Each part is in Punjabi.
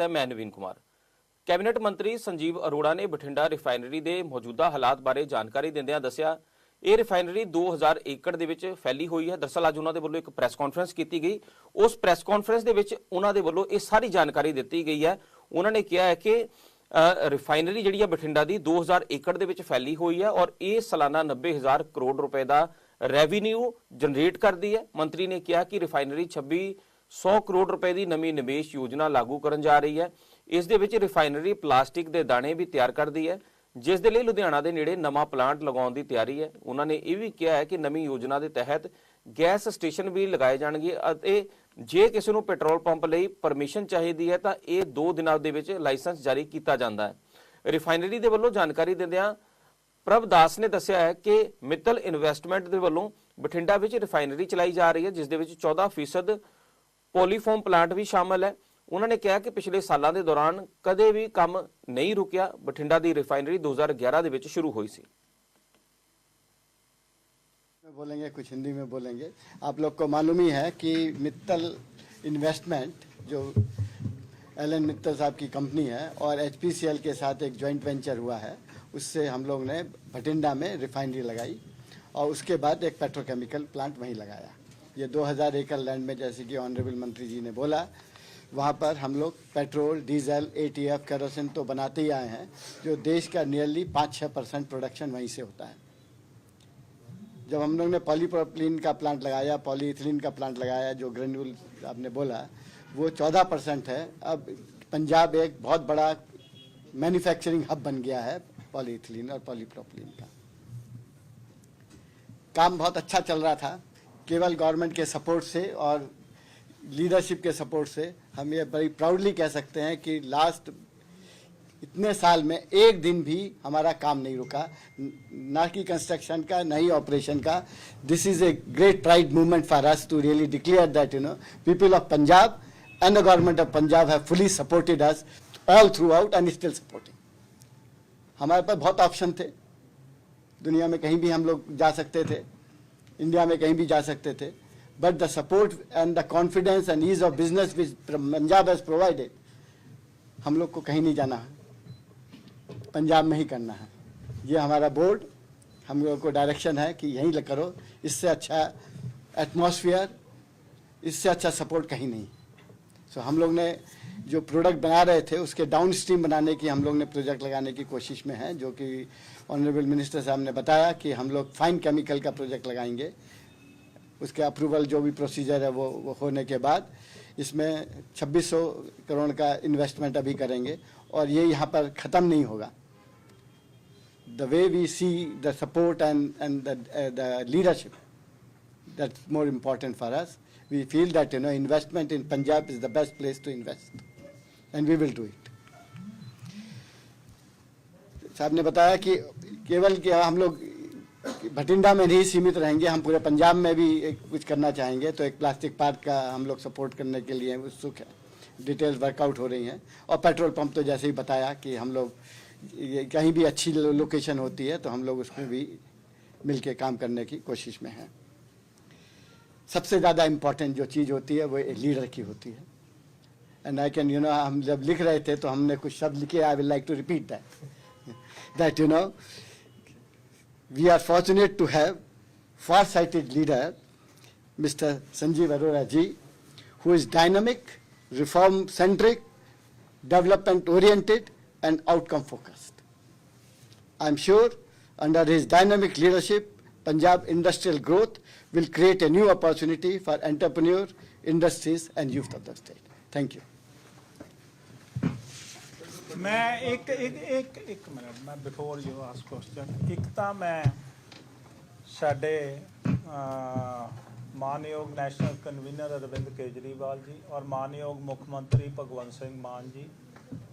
ਹੈ ਮੈਂ ਨਵੀਨ ਕੁਮਾਰ। ਕੈਬਨਿਟ ਮੰਤਰੀ ਸੰਜੀਵ ਅਰੋੜਾ ਨੇ ਬਠਿੰਡਾ ਰਿਫਾਈਨਰੀ ਦੇ ਮੌਜੂਦਾ ਹਾਲਾਤ ਬਾਰੇ ਜਾਣਕਾਰੀ ਦਿੰਦਿਆਂ ਦੱਸਿਆ ਇਹ ਰਿਫਾਈਨਰੀ 2000 ਏਕੜ ਦੇ ਵਿੱਚ ਫੈਲੀ ਹੋਈ ਹੈ। ਦਰਸਲ ਅੱਜ ਉਹਨਾਂ ਦੇ ਵੱਲੋਂ ਇੱਕ ਪ੍ਰੈਸ ਕਾਨਫਰੰਸ ਕੀਤੀ ਗਈ। ਉਸ ਪ੍ਰੈਸ ਕਾਨਫਰੰਸ ਦੇ ਵਿੱਚ ਉਹਨਾਂ ਦੇ ਵੱਲੋਂ ਇਹ ਸਾਰੀ ਜਾਣਕਾਰੀ ਦਿੱਤੀ ਗਈ ਹੈ। ਉਹਨਾਂ ਨੇ ਕਿਹਾ ਹੈ ਕਿ ਅ, ਰਿਫਾਈਨਰੀ ਜਿਹੜੀ ਹੈ ਬਠਿੰਡਾ ਦੀ 2000 ਏਕੜ ਦੇ ਵਿੱਚ ਫੈਲੀ ਹੋਈ ਹੈ ਔਰ ਇਹ ਸਾਲਾਨਾ 90000 ਕਰੋੜ ਰੁਪਏ ਦਾ ਰੈਵਨਿਊ ਜਨਰੇਟ ਕਰਦੀ ਹੈ। ਮੰਤਰੀ ਨੇ ਕਿਹਾ ਕਿ ਰਿਫਾਈਨਰੀ 26 100 ਕਰੋੜ ਰੁਪਏ ਦੀ ਨਵੀਂ ਨਿਵੇਸ਼ ਯੋਜਨਾ ਲਾਗੂ ਕਰਨ ਜਾ ਰਹੀ ਹੈ। ਇਸ ਦੇ ਵਿੱਚ ਰਿਫਾਈਨਰੀ ਪਲਾਸਟਿਕ ਦੇ ਦਾਣੇ ਵੀ ਤਿਆਰ ਕਰਦੀ ਹੈ। ਜਿਸ ਦੇ ਲਈ ਲੁਧਿਆਣਾ ਦੇ ਨੇੜੇ ਨਵਾਂ ਪਲਾਂਟ ਲਗਾਉਣ ਦੀ ਤਿਆਰੀ ਹੈ। ਉਹਨਾਂ ਨੇ ਇਹ ਵੀ ਕਿਹਾ ਹੈ ਕਿ ਨਵੀਂ ਯੋਜਨਾ ਦੇ ਤਹਿਤ ਗੈਸ ਸਟੇਸ਼ਨ ਵੀ ਲਗਾਏ ਜਾਣਗੇ ਅਤੇ ਜੇ ਕਿਸੇ ਨੂੰ ਪੈਟਰੋਲ ਪੰਪ ਲਈ ਪਰਮਿਸ਼ਨ ਚਾਹੀਦੀ ਹੈ ਤਾਂ ਇਹ 2 ਦਿਨਾਂ ਦੇ ਵਿੱਚ ਲਾਇਸੈਂਸ ਜਾਰੀ ਕੀਤਾ ਜਾਂਦਾ ਹੈ। ਰਿਫਾਈਨਰੀ ਦੇ ਵੱਲੋਂ ਜਾਣਕਾਰੀ ਦਿੰਦਿਆਂ ਪ੍ਰਭ ਦਾਸ ਨੇ ਦੱਸਿਆ ਹੈ ਕਿ ਮਿੱਤਲ ਇਨਵੈਸਟਮੈਂਟ ਦੇ ਵੱਲੋਂ ਬਠਿੰਡਾ ਵਿੱਚ ਰਿਫਾਈਨਰੀ ਚਲਾਈ ਜਾ ਰਹੀ ਹੈ, ਜਿਸ ਦੇ ਵਿੱਚ 14% ਪੋਲੀਫੋਮ ਪਲਾਂਟ ਵੀ ਸ਼ਾਮਲ ਹੈ ਉਹਨਾਂ ਨੇ ਕਿਹਾ ਕਿ ਪਿਛਲੇ ਸਾਲਾਂ ਦੇ ਦੌਰਾਨ ਕਦੇ ਵੀ ਕੰਮ ਨਹੀਂ ਰੁਕਿਆ ਬਠਿੰਡਾ ਦੀ ਰਿਫਾਈਨਰੀ 2011 ਦੇ ਵਿੱਚ ਸ਼ੁਰੂ ਹੋਈ ਸੀ में बोलेंगे कुछ हिंदी में बोलेंगे आप लोग को मालूम ही है कि मित्तल इन्वेस्टमेंट जो एल एन मित्तल साहब की कंपनी है और एच के साथ एक जॉइंट वेंचर हुआ है उससे हम लोग ने भटिंडा में रिफाइनरी लगाई और उसके बाद एक पेट्रोकेमिकल प्लांट वहीं लगाया ये 2000 एकड़ लैंड में जैसे कि ऑनरेबल मंत्री जी ने बोला, वहाँ पर हम लोग पेट्रोल, डीजल एटीएफ केरोसिन तो बनाते ही आए हैं, जो देश का नियरली पाँच छः परसेंट प्रोडक्शन वहीं से होता है। जब हम लोग ने पॉलीप्रोपिलीन का प्लांट लगाया पॉलीथिलीन का प्लांट लगाया, जो ग्रेन्यूल आपने बोला, वो चौदह परसेंट है। अब पंजाब एक बहुत बड़ा मैन्युफैक्चरिंग हब बन गया है पॉलीथिलीन और पॉलीप्रोपिलीन का। काम बहुत अच्छा चल रहा था। केवल गवर्नमेंट के सपोर्ट से और लीडरशिप के सपोर्ट से हम ये बड़ी प्राउडली कह सकते हैं कि लास्ट इतने साल में एक दिन भी हमारा काम नहीं रुका। ना कि कंस्ट्रक्शन का, ना ही ऑपरेशन का। This is a great pride movement for us to really declare that you know people of Punjab and the government of Punjab have fully supported us all throughout and still supporting हमारे पास बहुत ऑप्शन थे। दुनिया में कहीं भी हम लोग जा सकते थे। इंडिया में कहीं भी जा सकते थे. But the support and the confidence and ease of business which Punjab has provided हम लोग को कहीं नहीं जाना है. पंजाब में ही करना है. ये हमारा बोर्ड हम लोगों को डायरेक्शन है कि यहीं करो. इससे अच्छा एटमॉस्फेयर इससे अच्छा सपोर्ट कहीं नहीं. सो so, हम लोग ने जो प्रोडक्ट बना रहे थे उसके डाउन स्ट्रीम बनाने की हम लोग ने प्रोजेक्ट लगाने की कोशिश में है जो कि ऑनरेबल मिनिस्टर साहब ने बताया कि हम लोग फाइन केमिकल का प्रोजेक्ट लगाएंगे उसके अप्रूवल जो भी प्रोसीजर है वो, वो होने के बाद इसमें 2600 करोड़ का इन्वेस्टमेंट अभी करेंगे और ये यहाँ पर ख़त्म नहीं होगा the way we see the support and, and the, uh, the leadership, that's more important for us. We feel that, you know, investment in Punjab is the best place to invest. And we will do it. साहब ने बताया कि केवल कि हम लोग भटिंडा में नहीं सीमित रहेंगे, हम पूरे पंजाब में भी एक कुछ करना चाहेंगे तो एक प्लास्टिक पार्क का हम लोग सपोर्ट करने के लिए उत्सुक है। डिटेल्स वर्कआउट हो रही हैं। और पेट्रोल पंप तो जैसे ही बताया कि हम लोग कहीं भी अच्छी लोकेशन होती है तो हम लोग उसमें भी मिलके काम करने की कोशिश में हैं। सबसे ज़्यादा इम्पोर्टेंट जो चीज़ होती है, वो लीडर की होती है। And I can you know हम जब लिख रहे थे तो हमने कुछ शब्द लिखे I will like to repeat that that, you know, we are fortunate to have far-sighted leader, Mr. Sanjeev Arora ji, who is dynamic, reform-centric, development-oriented, and outcome-focused. I'm sure under his dynamic leadership, Punjab industrial growth will create a new opportunity for entrepreneurs, industries, and youth of the state. Thank you. ਮੈਂ ਇੱਕ ਇੱਕ ਇੱਕ ਇੱਕ ਮਿੰਟ, ਮੈਂ ਬਿਫੋਰ ਯੂ ਆਸਕ ਕੁਐਸਚਨ ਇੱਕ ਤਾਂ ਮੈਂ ਸਾਡੇ ਮਾਨਯੋਗ ਨੈਸ਼ਨਲ ਕਨਵੀਨਰ ਅਰਵਿੰਦ ਕੇਜਰੀਵਾਲ ਜੀ ਔਰ ਮਾਨਯੋਗ ਮੁੱਖ ਮੰਤਰੀ ਭਗਵੰਤ ਸਿੰਘ ਮਾਨ ਜੀ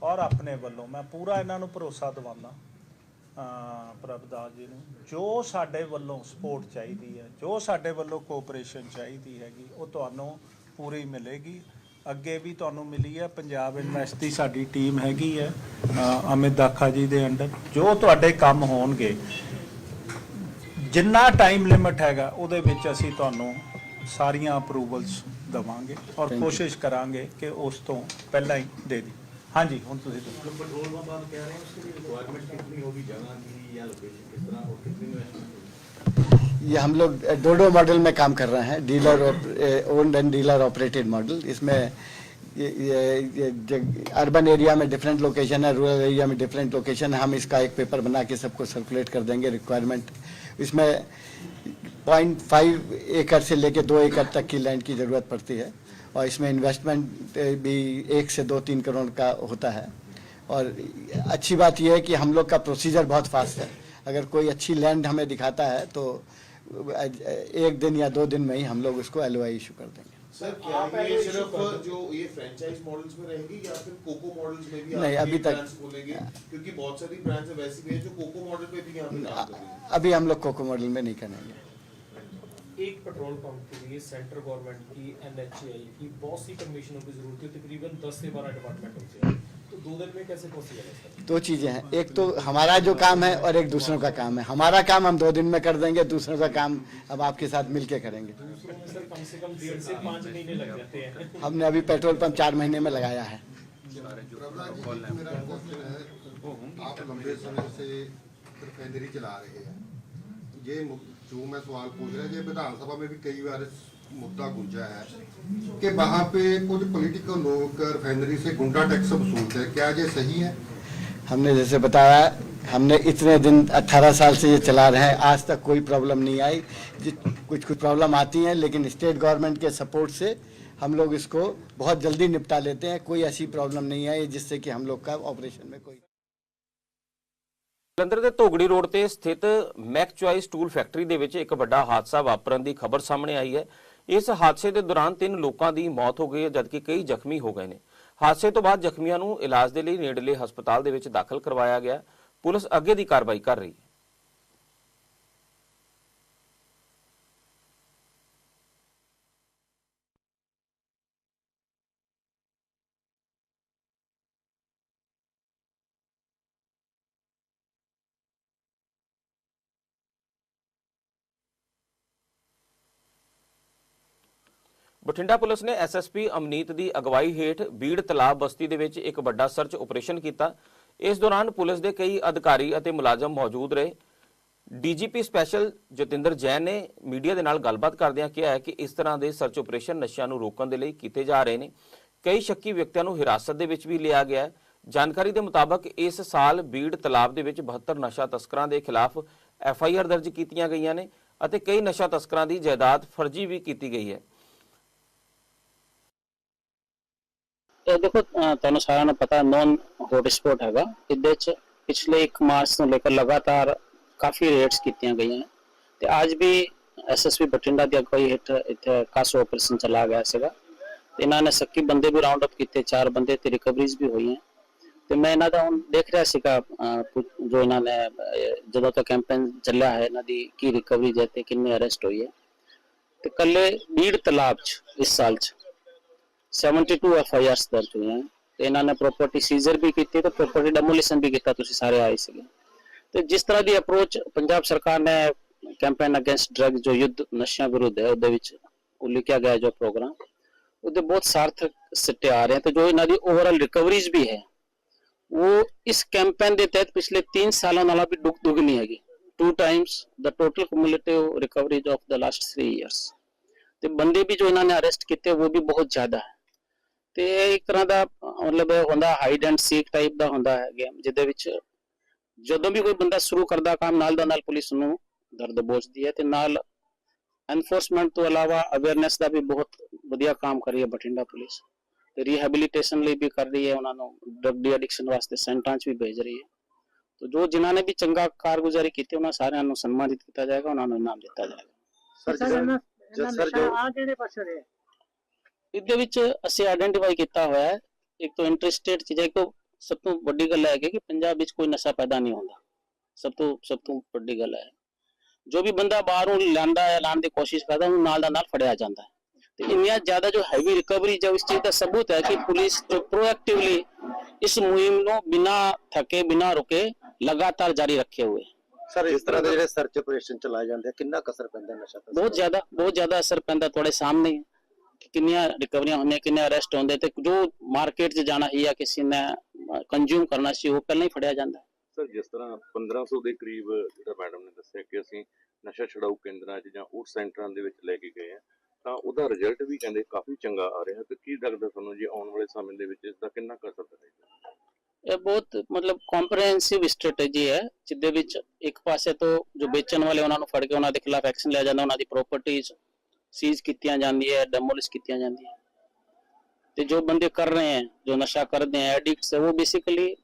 ਔਰ ਆਪਣੇ ਵੱਲੋਂ ਮੈਂ ਪੂਰਾ ਇਹਨਾਂ ਨੂੰ ਭਰੋਸਾ ਦਿਵਾਉਂਦਾ ਪ੍ਰਭਦਾਸ ਜੀ ਨੂੰ, ਜੋ ਸਾਡੇ ਵੱਲੋਂ ਸਪੋਰਟ ਚਾਹੀਦੀ ਹੈ, ਜੋ ਸਾਡੇ ਵੱਲੋਂ ਕੋਆਪਰੇਸ਼ਨ ਚਾਹੀਦੀ ਹੈਗੀ, ਉਹ ਤੁਹਾਨੂੰ ਪੂਰੀ ਮਿਲੇਗੀ। ਅੱਗੇ ਵੀ ਤੁਹਾਨੂੰ ਮਿਲੀ ਹੈ ਪੰਜਾਬ ਇਨਵੈਸਟ ਦੀ ਸਾਡੀ ਟੀਮ ਹੈਗੀ ਹੈ ਅਹ, ਅਮਿਤ ਦਾਖਾ ਜੀ ਦੇ ਅੰਡਰ ਜੋ ਤੁਹਾਡੇ ਕੰਮ ਹੋਣਗੇ ਜਿੰਨਾ ਟਾਈਮ ਲਿਮਿਟ ਹੈਗਾ ਉਹਦੇ ਵਿੱਚ ਅਸੀਂ ਤੁਹਾਨੂੰ ਸਾਰੀਆਂ ਅਪਰੂਵਲਸ ਦਵਾਂਗੇ ਔਰ Thank you. ਕੋਸ਼ਿਸ਼ ਕਰਾਂਗੇ ਕਿ ਉਸ ਤੋਂ ਪਹਿਲਾਂ ਹੀ ਦੇ ਦੀ ਹਾਂਜੀ ਹੁਣ ਤੁਸੀਂ ਦੱਸੋ पेट्रोल पंप आप कह रहे हैं उसके लिए रिक्वायरमेंट कितनी होगी जगह की या लोकेशन किस तरह और कितनी इन्वेस्टमेंट ये हम लोग डोडो मॉडल में काम कर रहे हैं dealer owned and dealer operated model. इसमें ये, ये, ये अर्बन एरिया में डिफरेंट लोकेशन है रूरल एरिया में डिफरेंट लोकेशन है। हम इसका एक पेपर बना के सबको सर्कुलेट कर देंगे रिक्वायरमेंट इसमें पॉइंट फाइव एकड़ से लेके दो एकड़ तक की लैंड की ज़रूरत पड़ती है। और इसमें इन्वेस्टमेंट भी एक से दो तीन करोड़ का होता है। और अच्छी बात यह है कि हम लोग का प्रोसीजर बहुत फास्ट है। अगर कोई अच्छी लैंड हमें दिखाता है तो एक दिन या दो दिन में ही हम लोग उसको एल इशू कर देंगे। सर क्या ये सिर्फ़ जो ये फ्रेंचाइज मॉडल्स में रहेगी या फिर कोको मॉडल्स में भी नहीं, अभी तक- खोलेंगे? क्योंकि बहुत सारी ब्रांड्स वैसी भी है जो कोको मॉडल पे भी यहाँ पे काम कर रही है। अभी हम लोग कोको मॉडल में नहीं करेंगे। एक पेट्रोल पंप के लिए सेंट्रल गवर्नमेंट की एनएचएआई की बहुत सी परमिशनों की ज़रूरत है तकरीबन 10 से 12 डिपार्टमेंट होते हैं। दो दिन में कैसे पॉसिबल दो चीज़ें हैं। एक तो हमारा जो काम है और एक दूसरों का काम है। हमारा काम हम दो दिन में कर देंगे दूसरों का काम अब आपके साथ मिलके करेंगे। दूसरों में सर कम से कम डेढ़ से पाँच महीने लग जाते हैं। हमने अभी पेट्रोल पंप चार महीने में लगाया है। है आप लंबे समय से रिफाइनरी चला रहे हैं। ये जो मैं सवाल पूछ रहा ये विधानसभा में भी कई बार मुद्दा गूंजा है कि वहाँ पे कुछ पॉलिटिकल लोग रिफाइनरी से गुंडा टैक्स वसूलते हैं क्या ये सही है हमने जैसे बताया हमने इतने दिन 18 साल से ये चला रहे हैं आज तक कोई प्रॉब्लम नहीं आई जि- कुछ कुछ प्रॉब्लम आती हैं लेकिन स्टेट गवर्नमेंट के सपोर्ट से हम लोग इसको बहुत जल्दी निपटा लेते हैं कोई ऐसी प्रॉब्लम नहीं आई जिससे कि हम लोग का ऑपरेशन में कोई ਜਲੰਧਰ ਦੇ ਧੋਗੜੀ ਰੋਡ ਤੇ ਸਥਿਤ ਮੈਕ ਚੁਆਇਸ ਟੂਲ ਫੈਕਟਰੀ ਦੇ ਵਿੱਚ ਇੱਕ ਵੱਡਾ ਹਾਦਸਾ ਵਾਪਰਨ ਦੀ ਖਬਰ ਸਾਹਮਣੇ ਆਈ ਹੈ ਇਸ ਹਾਦਸੇ ਦੇ ਦੌਰਾਨ ਤਿੰਨ ਲੋਕਾਂ ਦੀ ਮੌਤ ਹੋ ਗਈ ਹੈ, ਜਦਕਿ ਕਈ ਜ਼ਖਮੀ ਹੋ ਗਏ ਨੇ। ਹਾਦਸੇ ਤੋਂ ਬਾਅਦ ਜ਼ਖਮੀਆਂ ਨੂੰ ਇਲਾਜ ਦੇ ਲਈ ਨੇੜਲੇ ਹਸਪਤਾਲ ਦੇ ਵਿੱਚ ਦਾਖਲ ਕਰਵਾਇਆ ਗਿਆ। ਪੁਲਿਸ ਅੱਗੇ ਦੀ ਕਾਰਵਾਈ ਕਰ ਰਹੀ ਹੈ। ਬਠਿੰਡਾ ਪੁਲਿਸ ਨੇ ਐਸਐਸਪੀ ਅਮਨੀਤ ਦੀ ਅਗਵਾਈ ਹੇਠ ਬੀੜ ਤਲਾਬ ਬਸਤੀ ਦੇ ਵਿੱਚ ਇੱਕ ਵੱਡਾ ਸਰਚ ਆਪਰੇਸ਼ਨ ਕੀਤਾ। ਇਸ ਦੌਰਾਨ ਪੁਲਿਸ ਦੇ ਕਈ ਅਧਿਕਾਰੀ ਅਤੇ ਮੁਲਾਜ਼ਮ ਮੌਜੂਦ ਰਹੇ। ਡੀਜੀਪੀ ਸਪੈਸ਼ਲ ਜਤਿੰਦਰ ਜੈਨ ਨੇ ਮੀਡੀਆ ਦੇ ਨਾਲ ਗੱਲਬਾਤ ਕਰਦਿਆਂ ਕਿਹਾ ਹੈ ਕਿ ਇਸ ਤਰ੍ਹਾਂ ਦੇ ਸਰਚ ਆਪਰੇਸ਼ਨ ਨਸ਼ਿਆਂ ਨੂੰ ਰੋਕਣ ਦੇ ਲਈ ਕੀਤੇ ਜਾ ਰਹੇ ਨੇ। ਕਈ ਸ਼ੱਕੀ ਵਿਅਕਤੀਆਂ ਨੂੰ ਹਿਰਾਸਤ ਦੇ ਵਿੱਚ ਵੀ ਲਿਆ ਗਿਆ ਹੈ। ਜਾਣਕਾਰੀ ਦੇ ਮੁਤਾਬਕ ਇਸ ਸਾਲ ਬੀੜ ਤਲਾਬ ਦੇ ਵਿੱਚ 72 ਨਸ਼ਾ ਤਸਕਰਾਂ ਦੇ ਖਿਲਾਫ ਐਫ ਆਈ ਆਰ ਦਰਜ ਕੀਤੀਆਂ ਗਈਆਂ ਨੇ ਅਤੇ ਕਈ ਨਸ਼ਾ ਤਸਕਰਾਂ ਦੀ ਜਾਇਦਾਦ ਫਰਜ਼ੀ ਵੀ ਕੀਤੀ ਗਈ ਹੈ। ਇਹ ਦੇਖੋ ਤੁਹਾਨੂੰ ਸਾਰਿਆਂ ਨੂੰ ਪਤਾ ਨੌਨ ਹੌਟ ਹੈਗਾ। ਇਹਦੇ ਚ ਪਿਛਲੇ 1 ਮਾਰਚ ਤੋਂ ਲੈ ਕੇ ਲਗਾਤਾਰ ਕਾਫੀ ਰੇਡਸ ਕੀਤੀਆਂ ਗਈਆਂ ਤੇ ਅੱਜ ਵੀ ਐਸਐਸਪੀ ਬਠਿੰਡਾ ਦੀ ਅਗਵਾਈ ਹੇਠ ਇੱਥੇ ਕਾਸੋ ਆਪਰੇਸ਼ਨ ਚਲਾ ਗਿਆ ਸੀਗਾ। ਤੇ ਇਹਨਾਂ ਨੇ ਸੱਕੀ ਬੰਦੇ ਵੀ ਰਾਉਂਡ ਅਪ ਕੀਤੇ, ਚਾਰ ਬੰਦੇ ਤੇ ਰਿਕਵਰੀਜ਼ ਵੀ ਹੋਈਆਂ। ਤੇ ਮੈਂ ਇਹਨਾਂ ਦਾ ਹੁਣ ਦੇਖ ਰਿਹਾ ਸੀਗਾ ਜੋ ਇਹਨਾਂ ਨੇ ਜਦੋਂ ਤੱਕ ਕੈਂਪੇਨ ਚੱਲਿਆ ਹੈ, ਇਹਨਾਂ ਦੀ ਕੀ ਰਿਕਵਰੀ ਹੈ ਕਿੰਨੇ ਅਰੈਸਟ ਹੋਈ ਹੈ। ਤੇ ਕੱਲੇ ਬੀੜ ਤਲਾਬ ਚ ਇਸ ਸਾਲ ਚ 72 ਐਫ ਆਈ ਆਰਸ ਦਰਜ ਹੋਈਆਂ ਤੇ ਇਹਨਾਂ ਨੇ ਪ੍ਰਾਪਰਟੀ ਸੀਜ਼ਰ ਵੀ ਕੀਤੀ ਤੇ ਪ੍ਰਾਪਰਟੀ ਡੈਮੋਲੀਸ਼ਨ ਵੀ ਕੀਤਾ, ਤੁਸੀਂ ਸਾਰੇ ਆਏ ਸੀਗੇ। ਤੇ ਜਿਸ ਤਰ੍ਹਾਂ ਦੀ ਅਪਰੋਚ ਪੰਜਾਬ ਸਰਕਾਰ ਨੇ ਕੈਂਪੇਨ ਅਗੇਂਸਟ ਡਰੱਗ ਜੋ ਯੁੱਧ ਨਸ਼ਿਆਂ ਵਿਰੁੱਧ ਹੈ, ਉਹਦੇ ਵਿੱਚ ਉਹ ਗਿਆ ਜੋ ਪ੍ਰੋਗਰਾਮ ਉਹਦੇ ਬਹੁਤ ਸਾਰਥਕ ਸਿੱਟੇ ਆ ਰਹੇ ਤੇ ਜੋ ਇਹਨਾਂ ਦੀ ਓਵਰਆਲ ਰਿਕਵਰੀਜ਼ ਵੀ ਹੈ, ਉਹ ਇਸ ਕੈਂਪੇਨ ਦੇ ਤਹਿਤ ਪਿਛਲੇ 3 ਸਾਲਾਂ ਨਾਲੋਂ ਵੀ ਦੁੱਗ ਦੁੱਗਣੀ ਹੈਗੀ। ਟੂ ਟਾਈਮਸ ਦਾ ਟੋਟਲ ਕਮਿਊਲੇਟਿਵ ਰਿਕਵਰੀਜ਼ ਆਫ ਦਾ ਲਾਸਟ 3 ਇਅਰਸ ਤੇ ਬੰਦੇ ਵੀ ਜੋ ਇਹਨਾਂ ਨੇ ਅਰੈਸਟ ਕੀਤੇ, ਉਹ ਵੀ ਬਹੁਤ ਜ਼ਿਆਦਾ ਹੈ। ਤੇ ਇਹ ਇੱਕ ਤਰ੍ਹਾਂ ਦਾ ਮਤਲਬ ਹੁੰਦਾ ਹਾਈਡ ਐਂਡ ਸੀਕ ਟਾਈਪ ਦਾ ਹੁੰਦਾ ਹੈ ਗੇਮ ਜਿਹਦੇ ਵਿੱਚ ਜਦੋਂ ਵੀ ਕੋਈ ਬੰਦਾ ਸ਼ੁਰੂ ਕਰਦਾ ਕੰਮ ਨਾਲ ਦਾ ਨਾਲ ਪੁਲਿਸ ਨੂੰ ਦਰਦ ਬੋਝਦੀ ਹੈ ਤੇ ਨਾਲ ਐਨਫੋਰਸਮੈਂਟ ਤੋਂ ਇਲਾਵਾ ਅਵੇਅਰਨੈਸ ਦਾ ਵੀ ਬਹੁਤ ਵਧੀਆ ਕੰਮ ਕਰ ਰਹੀ ਹੈ ਬਠਿੰਡਾ ਪੁਲਿਸ। ਤੇ ਰੀਹੈਬਿਲਿਟੇਸ਼ਨ ਲਈ ਵੀ ਕਰ ਰਹੀ ਹੈ ਉਹਨਾਂ ਨੂੰ ਡਰਗ ਡੀ ਐਡਿਕਸ਼ਨ ਵਾਸਤੇ ਸੈਂਟਰਾਂ 'ਚ ਵੀ ਭੇਜ ਰਹੀ ਹੈ। ਤੇ ਜੋ ਜਿਨ੍ਹਾਂ ਨੇ ਵੀ ਚੰਗਾ ਕਾਰਗੁਜ਼ਾਰੀ ਕੀਤੀ ਉਹਨਾਂ ਸਾਰਿਆਂ ਨੂੰ ਸਨਮਾਨਿਤ ਕੀਤਾ ਜਾਏਗਾ ਉਹਨਾਂ ਨੂੰ ਇਨਾਮ ਦਿੱਤਾ ਜਾਏਗਾ। ਸਰ ਸਰ ਜੋ ਇਹਦੇ ਵਿੱਚ ਅਸੀਂ ਆਇਡੈਂਟੀਫਾਈ ਕੀਤਾ ਹੋਇਆ ਹੈ ਇੱਕ ਤਾਂ ਇੰਟਰਸਟੇਟ ਚੀਜ਼ ਹੈ ਤਾਂ ਸਭ ਤੋਂ ਵੱਡੀ ਗੱਲ ਹੈ ਕਿ ਪੰਜਾਬ ਵਿੱਚ ਕੋਈ ਨਸ਼ਾ ਪੈਦਾ ਨਹੀਂ ਹੁੰਦਾ। ਸਭ ਤੋਂ ਸਭ ਤੋਂ ਵੱਡੀ ਗੱਲ ਹੈ। ਜੋ ਵੀ ਬੰਦਾ ਬਾਹਰੋਂ ਲਾਂਦਾ ਹੈ ਲਾਣ ਦੀ ਕੋਸ਼ਿਸ਼ ਕਰਦਾ ਉਹਨੂੰ ਨਾਲ ਦਾ ਨਾਲ ਫੜਿਆ ਜਾਂਦਾ ਹੈ। ਤੇ ਇੰਨੀਆਂ ਜ਼ਿਆਦਾ ਜੋ ਹੈਵੀ ਰਿਕਵਰੀ ਜੋ ਇਸ ਚੀਜ਼ ਦਾ ਸਬੂਤ ਹੈ ਕਿ ਪੁਲਿਸ ਪ੍ਰੋਐਕਟਿਵਲੀ ਇਸ ਮੁਹਿੰਮ ਨੂੰ ਬਿਨਾ ਥਕੇ ਬਿਨਾ ਰੁਕੇ ਲਗਾਤਾਰ ਜਾਰੀ ਰੱਖੇ ਹੋਏ ਸਰ ਇਸ ਤਰ੍ਹਾਂ ਦੇ ਜਿਹੜੇ ਸਰਚ ਆਪਰੇਸ਼ਨ ਚਲਾਏ ਜਾਂਦੇ ਆ ਕਿੰਨਾ ਕਸਰ ਪੈਂਦਾ ਨਸ਼ਾ ਬਹੁਤ ਜ਼ਿਆਦਾ ਬਹੁਤ ਜ਼ਿਆਦਾ ਅਸਰ ਪੈਂਦਾ ਤੁਹਾਡੇ ਸਾਹਮਣੇ। ਕਿੰਨੀਆਂ ਰਿਕਵਰੀਆਂ ਹੁੰਦੀਆਂ ਕਿੰਨੇ ਅਰੈਸਟ ਹੁੰਦੇ ਤੇ ਜੋ ਮਾਰਕੀਟ 'ਚ ਜਾਣਾ ਸੀ ਜਾਂ ਕਿਸੇ ਨੇ ਕੰਜ਼ੂਮ ਕਰਨਾ ਸੀ ਉਹ ਪਹਿਲਾਂ ਹੀ ਫੜਿਆ ਜਾਂਦਾ। ਸਰ ਜਿਸ ਤਰ੍ਹਾਂ 1500 ਦੇ ਕਰੀਬ ਜਿਹੜਾ ਮੈਡਮ ਨੇ ਦੱਸਿਆ ਕਿ ਅਸੀਂ ਨਸ਼ਾ ਛਡਾਊ ਕੇਂਦਰਾਂ 'ਚ ਜਾਂ ਉਸ ਸੈਂਟਰਾਂ ਦੇ ਵਿੱਚ ਲੈ ਕੇ ਗਏ ਆ ਤਾਂ ਉਹਦਾ ਰਿਜ਼ਲਟ ਵੀ ਕਹਿੰਦੇ ਕਾਫੀ ਚੰਗਾ ਆ ਰਿਹਾ ਤੇ ਕੀ ਲੱਗਦਾ ਤੁਹਾਨੂੰ ਜੀ ਆਉਣ ਵਾਲੇ ਸਮੇਂ ਦੇ ਵਿੱਚ ਇਸ ਦਾ ਕਿੰਨਾ ਕੁ ਅਸਰ ਰਹੇਗਾ ਇਹ ਬਹੁਤ ਮਤਲਬ ਕੰਪਰੀਹੈਂਸਿਵ ਸਟ੍ਰੈਟਜੀ ਹੈ ਜਿੱਦੇ ਵਿੱਚ ਇੱਕ ਪਾਸੇ ਤੋਂ ਜੋ ਵੇਚਣ ਵਾਲੇ ਉਹਨਾਂ ਨੂੰ ਫੜ ਕੇ ਉਹਨਾਂ ਦੇ ਖਿਲਾਫ ਐਕਸ਼ਨ ਲਿਆ ਜਾਂਦਾ ਉਹਨਾਂ ਦੀ ਪ੍ਰਾਪਰਟੀਆਂ ਸੀਜ਼ ਕੀਤੀਆਂ ਜਾਂਦੀਆਂ ਡੈਮੋਲਿਸ਼ ਕੀਤੀਆਂ ਜਾਂਦੀਆਂ। ਤੇ ਜੋ ਬੰਦੇ ਕਰ ਰਹੇ ਹੈ, ਜੋ ਨਸ਼ਾ ਕਰਦੇ ਹੈ ਐਡਿਕਟਸ ਹੈ, ਉਹ ਬੇਸਿਕਲੀ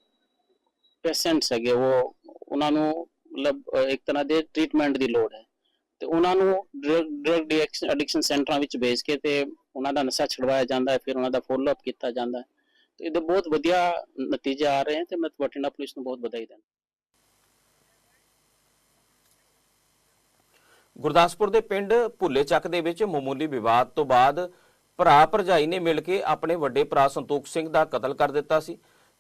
ਪੇਸ਼ੈਂਟਸ ਹੈਗੇ। ਉਹ ਉਹਨਾਂ ਨੂੰ ਮਤਲਬ ਇੱਕ ਤਰ੍ਹਾਂ ਦੇ ਟ੍ਰੀਟਮੈਂਟ ਦੀ ਲੋੜ ਹੈ। ਤੇ ਉਹਨਾਂ ਨੂੰ ਡਰਗ ਐਡਿਕਸ਼ਨ ਸੈਂਟਰਾਂ ਵਿੱਚ ਭੇਜ ਕੇ ਤੇ ਉਹਨਾਂ ਦਾ ਨਸ਼ਾ ਛਡਵਾਇਆ ਜਾਂਦਾ ਹੈ, ਫਿਰ ਉਹਨਾਂ ਦਾ ਫੋਲੋ ਅਪ ਕੀਤਾ ਜਾਂਦਾ ਹੈ। ਤੇ ਇਹਦੇ ਬਹੁਤ ਵਧੀਆ ਨਤੀਜੇ ਆ ਰਹੇ ਹਨ ਤੇ ਮੈਂ ਬਠਿੰਡਾ ਪੁਲਿਸ ਨੂੰ ਬਹੁਤ ਵਧਾਈ ਦਿੰਦਾ। ਗੁਰਦਾਸਪੁਰ ਦੇ ਪਿੰਡ ਭੁੱਲੇ ਚੱਕ ਦੇ ਵਿੱਚ ਮਾਮੂਲੀ ਵਿਵਾਦ ਤੋਂ ਬਾਅਦ ਭਰਾ ਭਰਜਾਈ ਨੇ ਮਿਲ ਕੇ ਆਪਣੇ ਵੱਡੇ ਭਰਾ ਸੰਤੋਖ ਸਿੰਘ ਦਾ ਕਤਲ ਕਰ ਦਿੱਤਾ ਸੀ।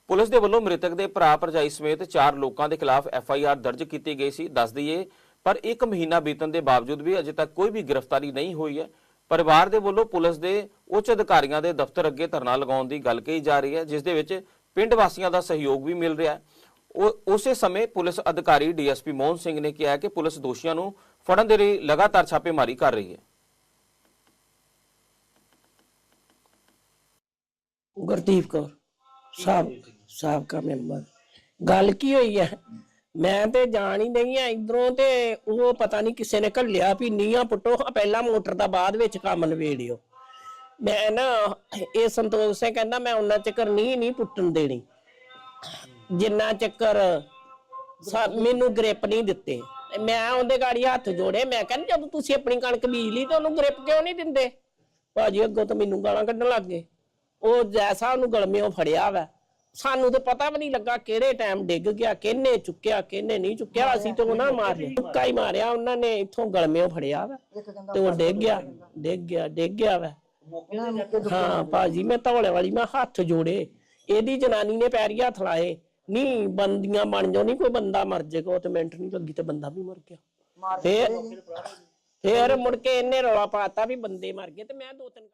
ਪੁਲਿਸ ਦੇ ਵੱਲੋਂ ਮ੍ਰਿਤਕ ਦੇ ਭਰਾ ਭਰਜਾਈ ਸਮੇਤ ਚਾਰ ਲੋਕਾਂ ਦੇ ਖਿਲਾਫ ਐਫ ਆਈ ਆਰ ਦਰਜ ਕੀਤੀ ਗਈ ਸੀ, ਦੱਸ ਦਈਏ, ਪਰ ਇੱਕ ਮਹੀਨਾ ਬੀਤਣ ਦੇ ਬਾਵਜੂਦ ਵੀ ਅਜੇ ਤੱਕ ਕੋਈ ਵੀ ਗ੍ਰਿਫਤਾਰੀ ਨਹੀਂ ਹੋਈ ਹੈ। ਪਰਿਵਾਰ ਦੇ ਵੱਲੋਂ ਪੁਲਿਸ ਦੇ ਉੱਚ ਅਧਿਕਾਰੀਆਂ ਦੇ ਦਫ਼ਤਰ ਅੱਗੇ ਧਰਨਾ ਲਗਾਉਣ ਦੀ ਗੱਲ ਕਹੀ ਜਾ ਰਹੀ ਹੈ, ਜਿਸ ਦੇ ਵਿੱਚ ਪਿੰਡ ਵਾਸੀਆਂ ਦਾ ਸਹਿਯੋਗ ਵੀ ਮਿਲ ਰਿਹਾ ਹੈ। ਉਹ, ਉਸੇ ਸਮੇਂ ਪੁਲਿਸ ਅਧਿਕਾਰੀ ਡੀਐਸਪੀ ਮੋਹਨ ਸਿੰਘ ਨੇ ਕਿਹਾ ਕਿ ਪੁਲਿਸ ਦੋਸ਼ੀਆਂ ਨੂੰ ਫੜਨ ਦੇ ਲਈ ਲਗਾਤਾਰ ਛਾਪੇਮਾਰੀ ਕਰ ਰਹੀ ਹੈ। ਗੁਰਦੀਪ ਕੌਰ ਸਾਬ ਸਾਬਕਾ ਮੈਂਬਰ। ਗੱਲ ਕੀ ਹੋਈ ਹੈ? ਮੈਂ ਤੇ ਜਾਣ ਹੀ ਨਹੀਂ ਆ ਇਧਰੋਂ ਤੇ ਉਹ ਪਤਾ ਨਹੀਂ ਕਿਸੇ ਨੇ ਘੱਲਿਆ ਵੀ ਨੀਆਂ ਪੁੱਟੋ ਪਹਿਲਾਂ ਮੋਟਰ ਦਾ ਬਾਅਦ ਵਿੱਚ ਕੰਮ ਨਵੇੜਿਓ ਮੈਂ ਨਾ ਇਹ ਸੰਤੋਖ ਸਿੰਘ ਕਹਿੰਦਾ ਮੈਂ ਉਹਨਾਂ ਚੱਕਰ ਨਹੀਂ ਨਹੀਂ ਪੁੱਟਣ ਦੇਣੀ। ਜਿੰਨਾ ਚੱਕਰ ਮੈਨੂੰ ਗ੍ਰਿਪ ਨਹੀਂ ਦਿੱਤੇ। ਤੇ ਮੈਂ ਉਹਦੇ ਗਾੜੀ ਹੱਥ ਜੋੜੇ ਮੈਂ ਕਹਿੰਦਾ ਜਦੋਂ ਤੁਸੀਂ ਆਪਣੀ ਕਣਕ ਬੀਜ ਲਈ ਤਾਂ ਉਹਨੂੰ ਗ੍ਰਿਪ ਕਿਉਂ ਨਹੀਂ ਦਿੰਦੇ? ਭਾਜੀ ਅੱਗੋਂ ਤਾਂ ਮੈਨੂੰ ਗਾਲਾਂ ਕੱਢਣ ਲੱਗ ਗਏ। ਉਹ ਜੈਸਾ ਉਹਨੂੰ ਗਲਮਿਓਂ ਫੜਿਆ ਵਾ ਸਾਨੂੰ ਤੇ ਪਤਾ ਵੀ ਨਹੀਂ ਲੱਗਾ ਕਿਹੜੇ ਟਾਈਮ ਡਿੱਗ ਗਿਆ ਕਿਹਨੇ ਚੁੱਕਿਆ ਕਿਹਨੇ ਨਹੀਂ ਚੁੱਕਿਆ ਅਸੀਂ ਤੇ ਉਹਨਾਂ ਮਾਰਿਆ ਚੁੱਕਾ ਹੀ ਮਾਰਿਆ ਉਹਨਾਂ ਨੇ ਇੱਥੋਂ ਗਲਮਿਓਂ ਫੜਿਆ ਵਾ। ਤੇ ਉਹ ਡਿੱਗ ਗਿਆ ਡਿੱਗ ਗਿਆ ਡਿੱਗ ਗਿਆ ਵਾ। ਹਾਂ ਭਾਜੀ ਮੈਂ ਧੌਲੇ ਵਾਲੀ ਮੈਂ ਹੱਥ ਜੋੜੇ। ਇਹਦੀ ਜਨਾਨੀ ਨੇ ਪੈਰੀ ਹੱਥ ਲਾਏ। ਨਹੀਂ ਬੰਦੀਆਂ ਬਣ ਜਾਓ ਨਹੀਂ ਕੋਈ ਬੰਦਾ ਮਰ ਜਾਏਗਾ ਉਹ ਤੇ ਮਿੰਟ ਨਹੀਂ ਲੱਗੀ ਤੇ ਬੰਦਾ ਵੀ ਮਰ ਗਿਆ। ਫੇਰ ਫੇਰ ਮੁੜ ਕੇ ਇਹਨੇ ਰੌਲਾ ਪਾਤਾ ਵੀ ਬੰਦੇ ਮਰ ਗਏ ਤੇ ਮੈਂ ਦੋ ਤਿੰਨ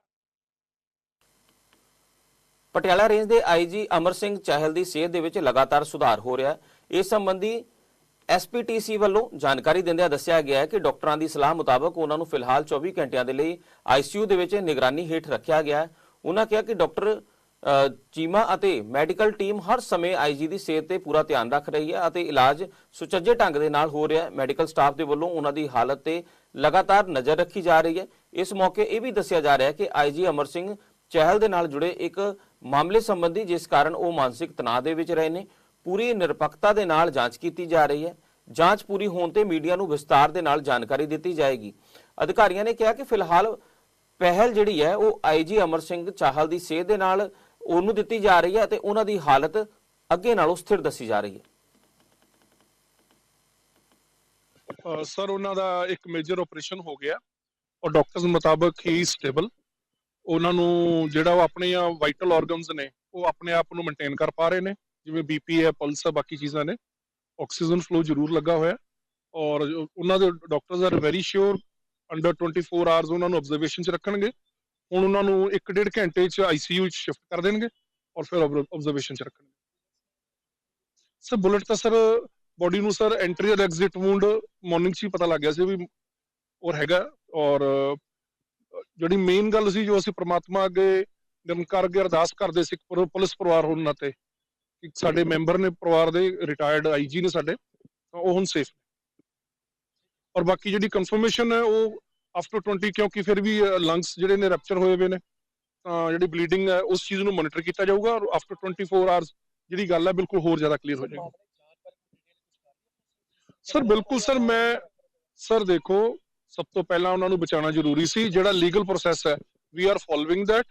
ਪਟਿਆਲਾ ਰੇਂਜ ਦੇ ਆਈਜੀ ਅਮਰ ਸਿੰਘ ਚਾਹਲ ਦੀ ਸਿਹਤ ਦੇ ਵਿੱਚ ਲਗਾਤਾਰ ਸੁਧਾਰ ਹੋ ਰਿਹਾ ਹੈ। ਇਸ ਸੰਬੰਧੀ ਐਸਪੀਟੀਸੀ ਵੱਲੋਂ ਜਾਣਕਾਰੀ ਦਿੰਦਿਆਂ ਦੱਸਿਆ ਗਿਆ ਹੈ ਕਿ ਡਾਕਟਰਾਂ ਦੀ ਸਲਾਹ ਮੁਤਾਬਕ ਉਹਨਾਂ ਨੂੰ ਫਿਲਹਾਲ 24 ਘੰਟਿਆਂ ਦੇ ਲਈ ਆਈਸੀਯੂ ਦੇ ਵਿੱਚ ਨਿਗਰਾਨੀ ਹੇਠ ਰੱਖਿਆ ਗਿਆ ਹੈ। ਉਹਨਾਂ ਕਿਹਾ ਕਿ ਡਾਕਟਰ ਚੀਮਾ ਅਤੇ ਮੈਡੀਕਲ ਟੀਮ ਹਰ ਸਮੇਂ ਆਈਜੀ ਦੀ ਸਿਹਤ ਤੇ ਪੂਰਾ ਧਿਆਨ ਰੱਖ ਰਹੀ ਹੈ ਅਤੇ ਇਲਾਜ ਸੁਚੱਜੇ ਢੰਗ ਦੇ ਨਾਲ ਹੋ ਰਿਹਾ ਹੈ। ਮੈਡੀਕਲ ਸਟਾਫ ਦੇ ਵੱਲੋਂ ਉਹਨਾਂ ਦੀ ਹਾਲਤ ਤੇ ਲਗਾਤਾਰ ਨਜ਼ਰ ਰੱਖੀ ਜਾ ਰਹੀ ਹੈ। ਇਸ ਮੌਕੇ ਇਹ ਵੀ ਦੱਸਿਆ ਜਾ ਰਿਹਾ ਹੈ ਕਿ ਆਈਜੀ ਅਮਰ ਸਿੰਘ ਚਹਿਲ ਦੇ ਨਾਲ ਜੁੜੇ ਇੱਕ ਮਾਮਲੇ ਸੰਬੰਧੀ ਜਿਸ ਕਾਰਨ ਉਹ ਮਾਨਸਿਕ ਤਣਾਅ ਦੇ ਵਿੱਚ ਰਹੇ ਨੇ, ਪੂਰੀ ਨਿਰਪੱਖਤਾ ਦੇ ਨਾਲ ਜਾਂਚ ਕੀਤੀ ਜਾ ਰਹੀ ਹੈ। ਜਾਂਚ ਪੂਰੀ ਹੋਣ ਤੇ ਮੀਡੀਆ ਨੂੰ ਵਿਸਤਾਰ ਦੇ ਨਾਲ ਜਾਣਕਾਰੀ ਦਿੱਤੀ ਜਾਏਗੀ। ਅਧਿਕਾਰੀਆਂ ਨੇ ਕਿਹਾ ਕਿ ਫਿਲਹਾਲ ਪਹਿਲ ਜਿਹੜੀ ਹੈ ਉਹ ਆਈਜੀ ਅਮਰ ਸਿੰਘ ਚਾਹਲ ਦੀ ਸਿਹਤ ਦੇ ਨਾਲ ਉਹਨੂੰ ਦਿੱਤੀ ਜਾ ਰਹੀ ਹੈ ਤੇ ਉਹਨਾਂ ਦੀ ਹਾਲਤ ਅੱਗੇ ਨਾਲੋਂ ਸਥਿਰ ਦੱਸੀ ਜਾ ਰਹੀ ਹੈ। ਸਰ, ਉਹਨਾਂ ਦਾ ਇੱਕ ਮੇਜਰ ਆਪਰੇਸ਼ਨ ਹੋ ਗਿਆ। ਔਰ ਡਾਕਟਰਸ ਮੁਤਾਬਕ ਹੀ ਸਟੇਬਲ ਉਹਨਾਂ ਨੂੰ ਜਿਹੜਾ ਉਹ ਆਪਣੀਆਂ ਵਾਈਟਲ ਆਰਗਨਸ ਨੇ, ਉਹ ਆਪਣੇ ਆਪ ਨੂੰ ਮੇਨਟੇਨ ਕਰ ਪਾ ਰਹੇ ਨੇ। ਜਿਵੇਂ ਬੀਪੀ ਹੈ ਪਲਸ ਹੈ, ਬਾਕੀ ਚੀਜ਼ਾਂ ਨੇ। ਆਕਸੀਜਨ ਫਲੋ ਜ਼ਰੂਰ ਲੱਗਾ ਹੋਇਆ। ਔਰ ਉਹਨਾਂ ਦੇ doctors are very sure under 24 hours ਉਹਨਾਂ ਨੂੰ ਆਬਜ਼ਰਵੇਸ਼ਨ 'ਚ ਰੱਖਣਗੇ। ਹੁਣ ਉਹਨਾਂ ਨੂੰ 1.5 ਘੰਟੇ 'ਚ ਆਈਸੀਯੂ 'ਚ ਸ਼ਿਫਟ ਕਰ ਦੇਣਗੇ ਔਰ ਫਿਰ ਆਬਜ਼ਰਵੇਸ਼ਨ 'ਚ ਰੱਖਣਗੇ। ਸਰ ਬੁਲਟ ਤਾਂ ਸਰ ਬੋਡੀ ਨੂੰ ਸਰ ਐਂਟਰੀ ਔਰ ਐਗਜ਼ਿਟ ਵੂੰਡ ਮਾਰਨਿੰਗ 'ਚ ਹੀ ਪਤਾ ਲੱਗ ਗਿਆ ਸੀ ਵੀ ਔਰ ਹੈਗਾ ਔਰ ਜਿਹੜੀ ਮੇਨ ਗੱਲ ਸੀ ਜੋ ਅਸੀਂ ਪ੍ਰਮਾਤਮਾ ਅੱਗੇ ਨਿਰੰਕਾਰ ਅੱਗੇ ਅਰਦਾਸ ਕਰਦੇ ਸੀ ਪੁਲਿਸ ਪਰਿਵਾਰ ਹੋਣ ਨਾਤੇ ਕਿ ਸਾਡੇ ਮੈਂਬਰ ਨੇ ਪਰਿਵਾਰ ਦੇ ਰਿਟਾਇਰਡ ਆਈਜੀ ਨੇ ਸਾਡੇ ਤਾਂ ਉਹ ਹੁਣ ਸੇਫ ਔਰ ਬਾਕੀ ਜਿਹੜੀ ਕਨਫਰਮੇਸ਼ਨ ਹੈ ਉਹ ਆਫਟਰ 20 ਕਿਉਂਕਿ ਫਿਰ ਵੀ ਲੰਗਸ ਜਿਹੜੇ ਨੇ ਰੈਪਚਰ ਹੋਏ ਹੋਏ ਨੇ, ਤਾਂ ਜਿਹੜੀ ਬਲੀਡਿੰਗ ਹੈ, ਉਸ ਚੀਜ਼ ਨੂੰ ਮੋਨੀਟਰ ਕੀਤਾ ਜਾਊਗਾ ਔਰ ਆਫਟਰ 24 ਆਵਰਸ ਜਿਹੜੀ ਗੱਲ ਹੈ, ਬਿਲਕੁਲ ਹੋਰ ਜ਼ਿਆਦਾ ਕਲੀਅਰ ਹੋ ਜਾਏਗੀ। ਸਰ ਬਿਲਕੁਲ ਸਰ ਮੈਂ ਸਰ ਦੇਖੋ, ਸਭ ਤੋਂ ਪਹਿਲਾਂ ਉਹਨਾਂ ਨੂੰ ਬਚਾਉਣਾ ਜ਼ਰੂਰੀ ਸੀ। ਜਿਹੜਾ ਲੀਗਲ ਪ੍ਰੋਸੈਸ ਹੈ ਵੀ ਆਰ ਫੋਲੋਇੰਗ that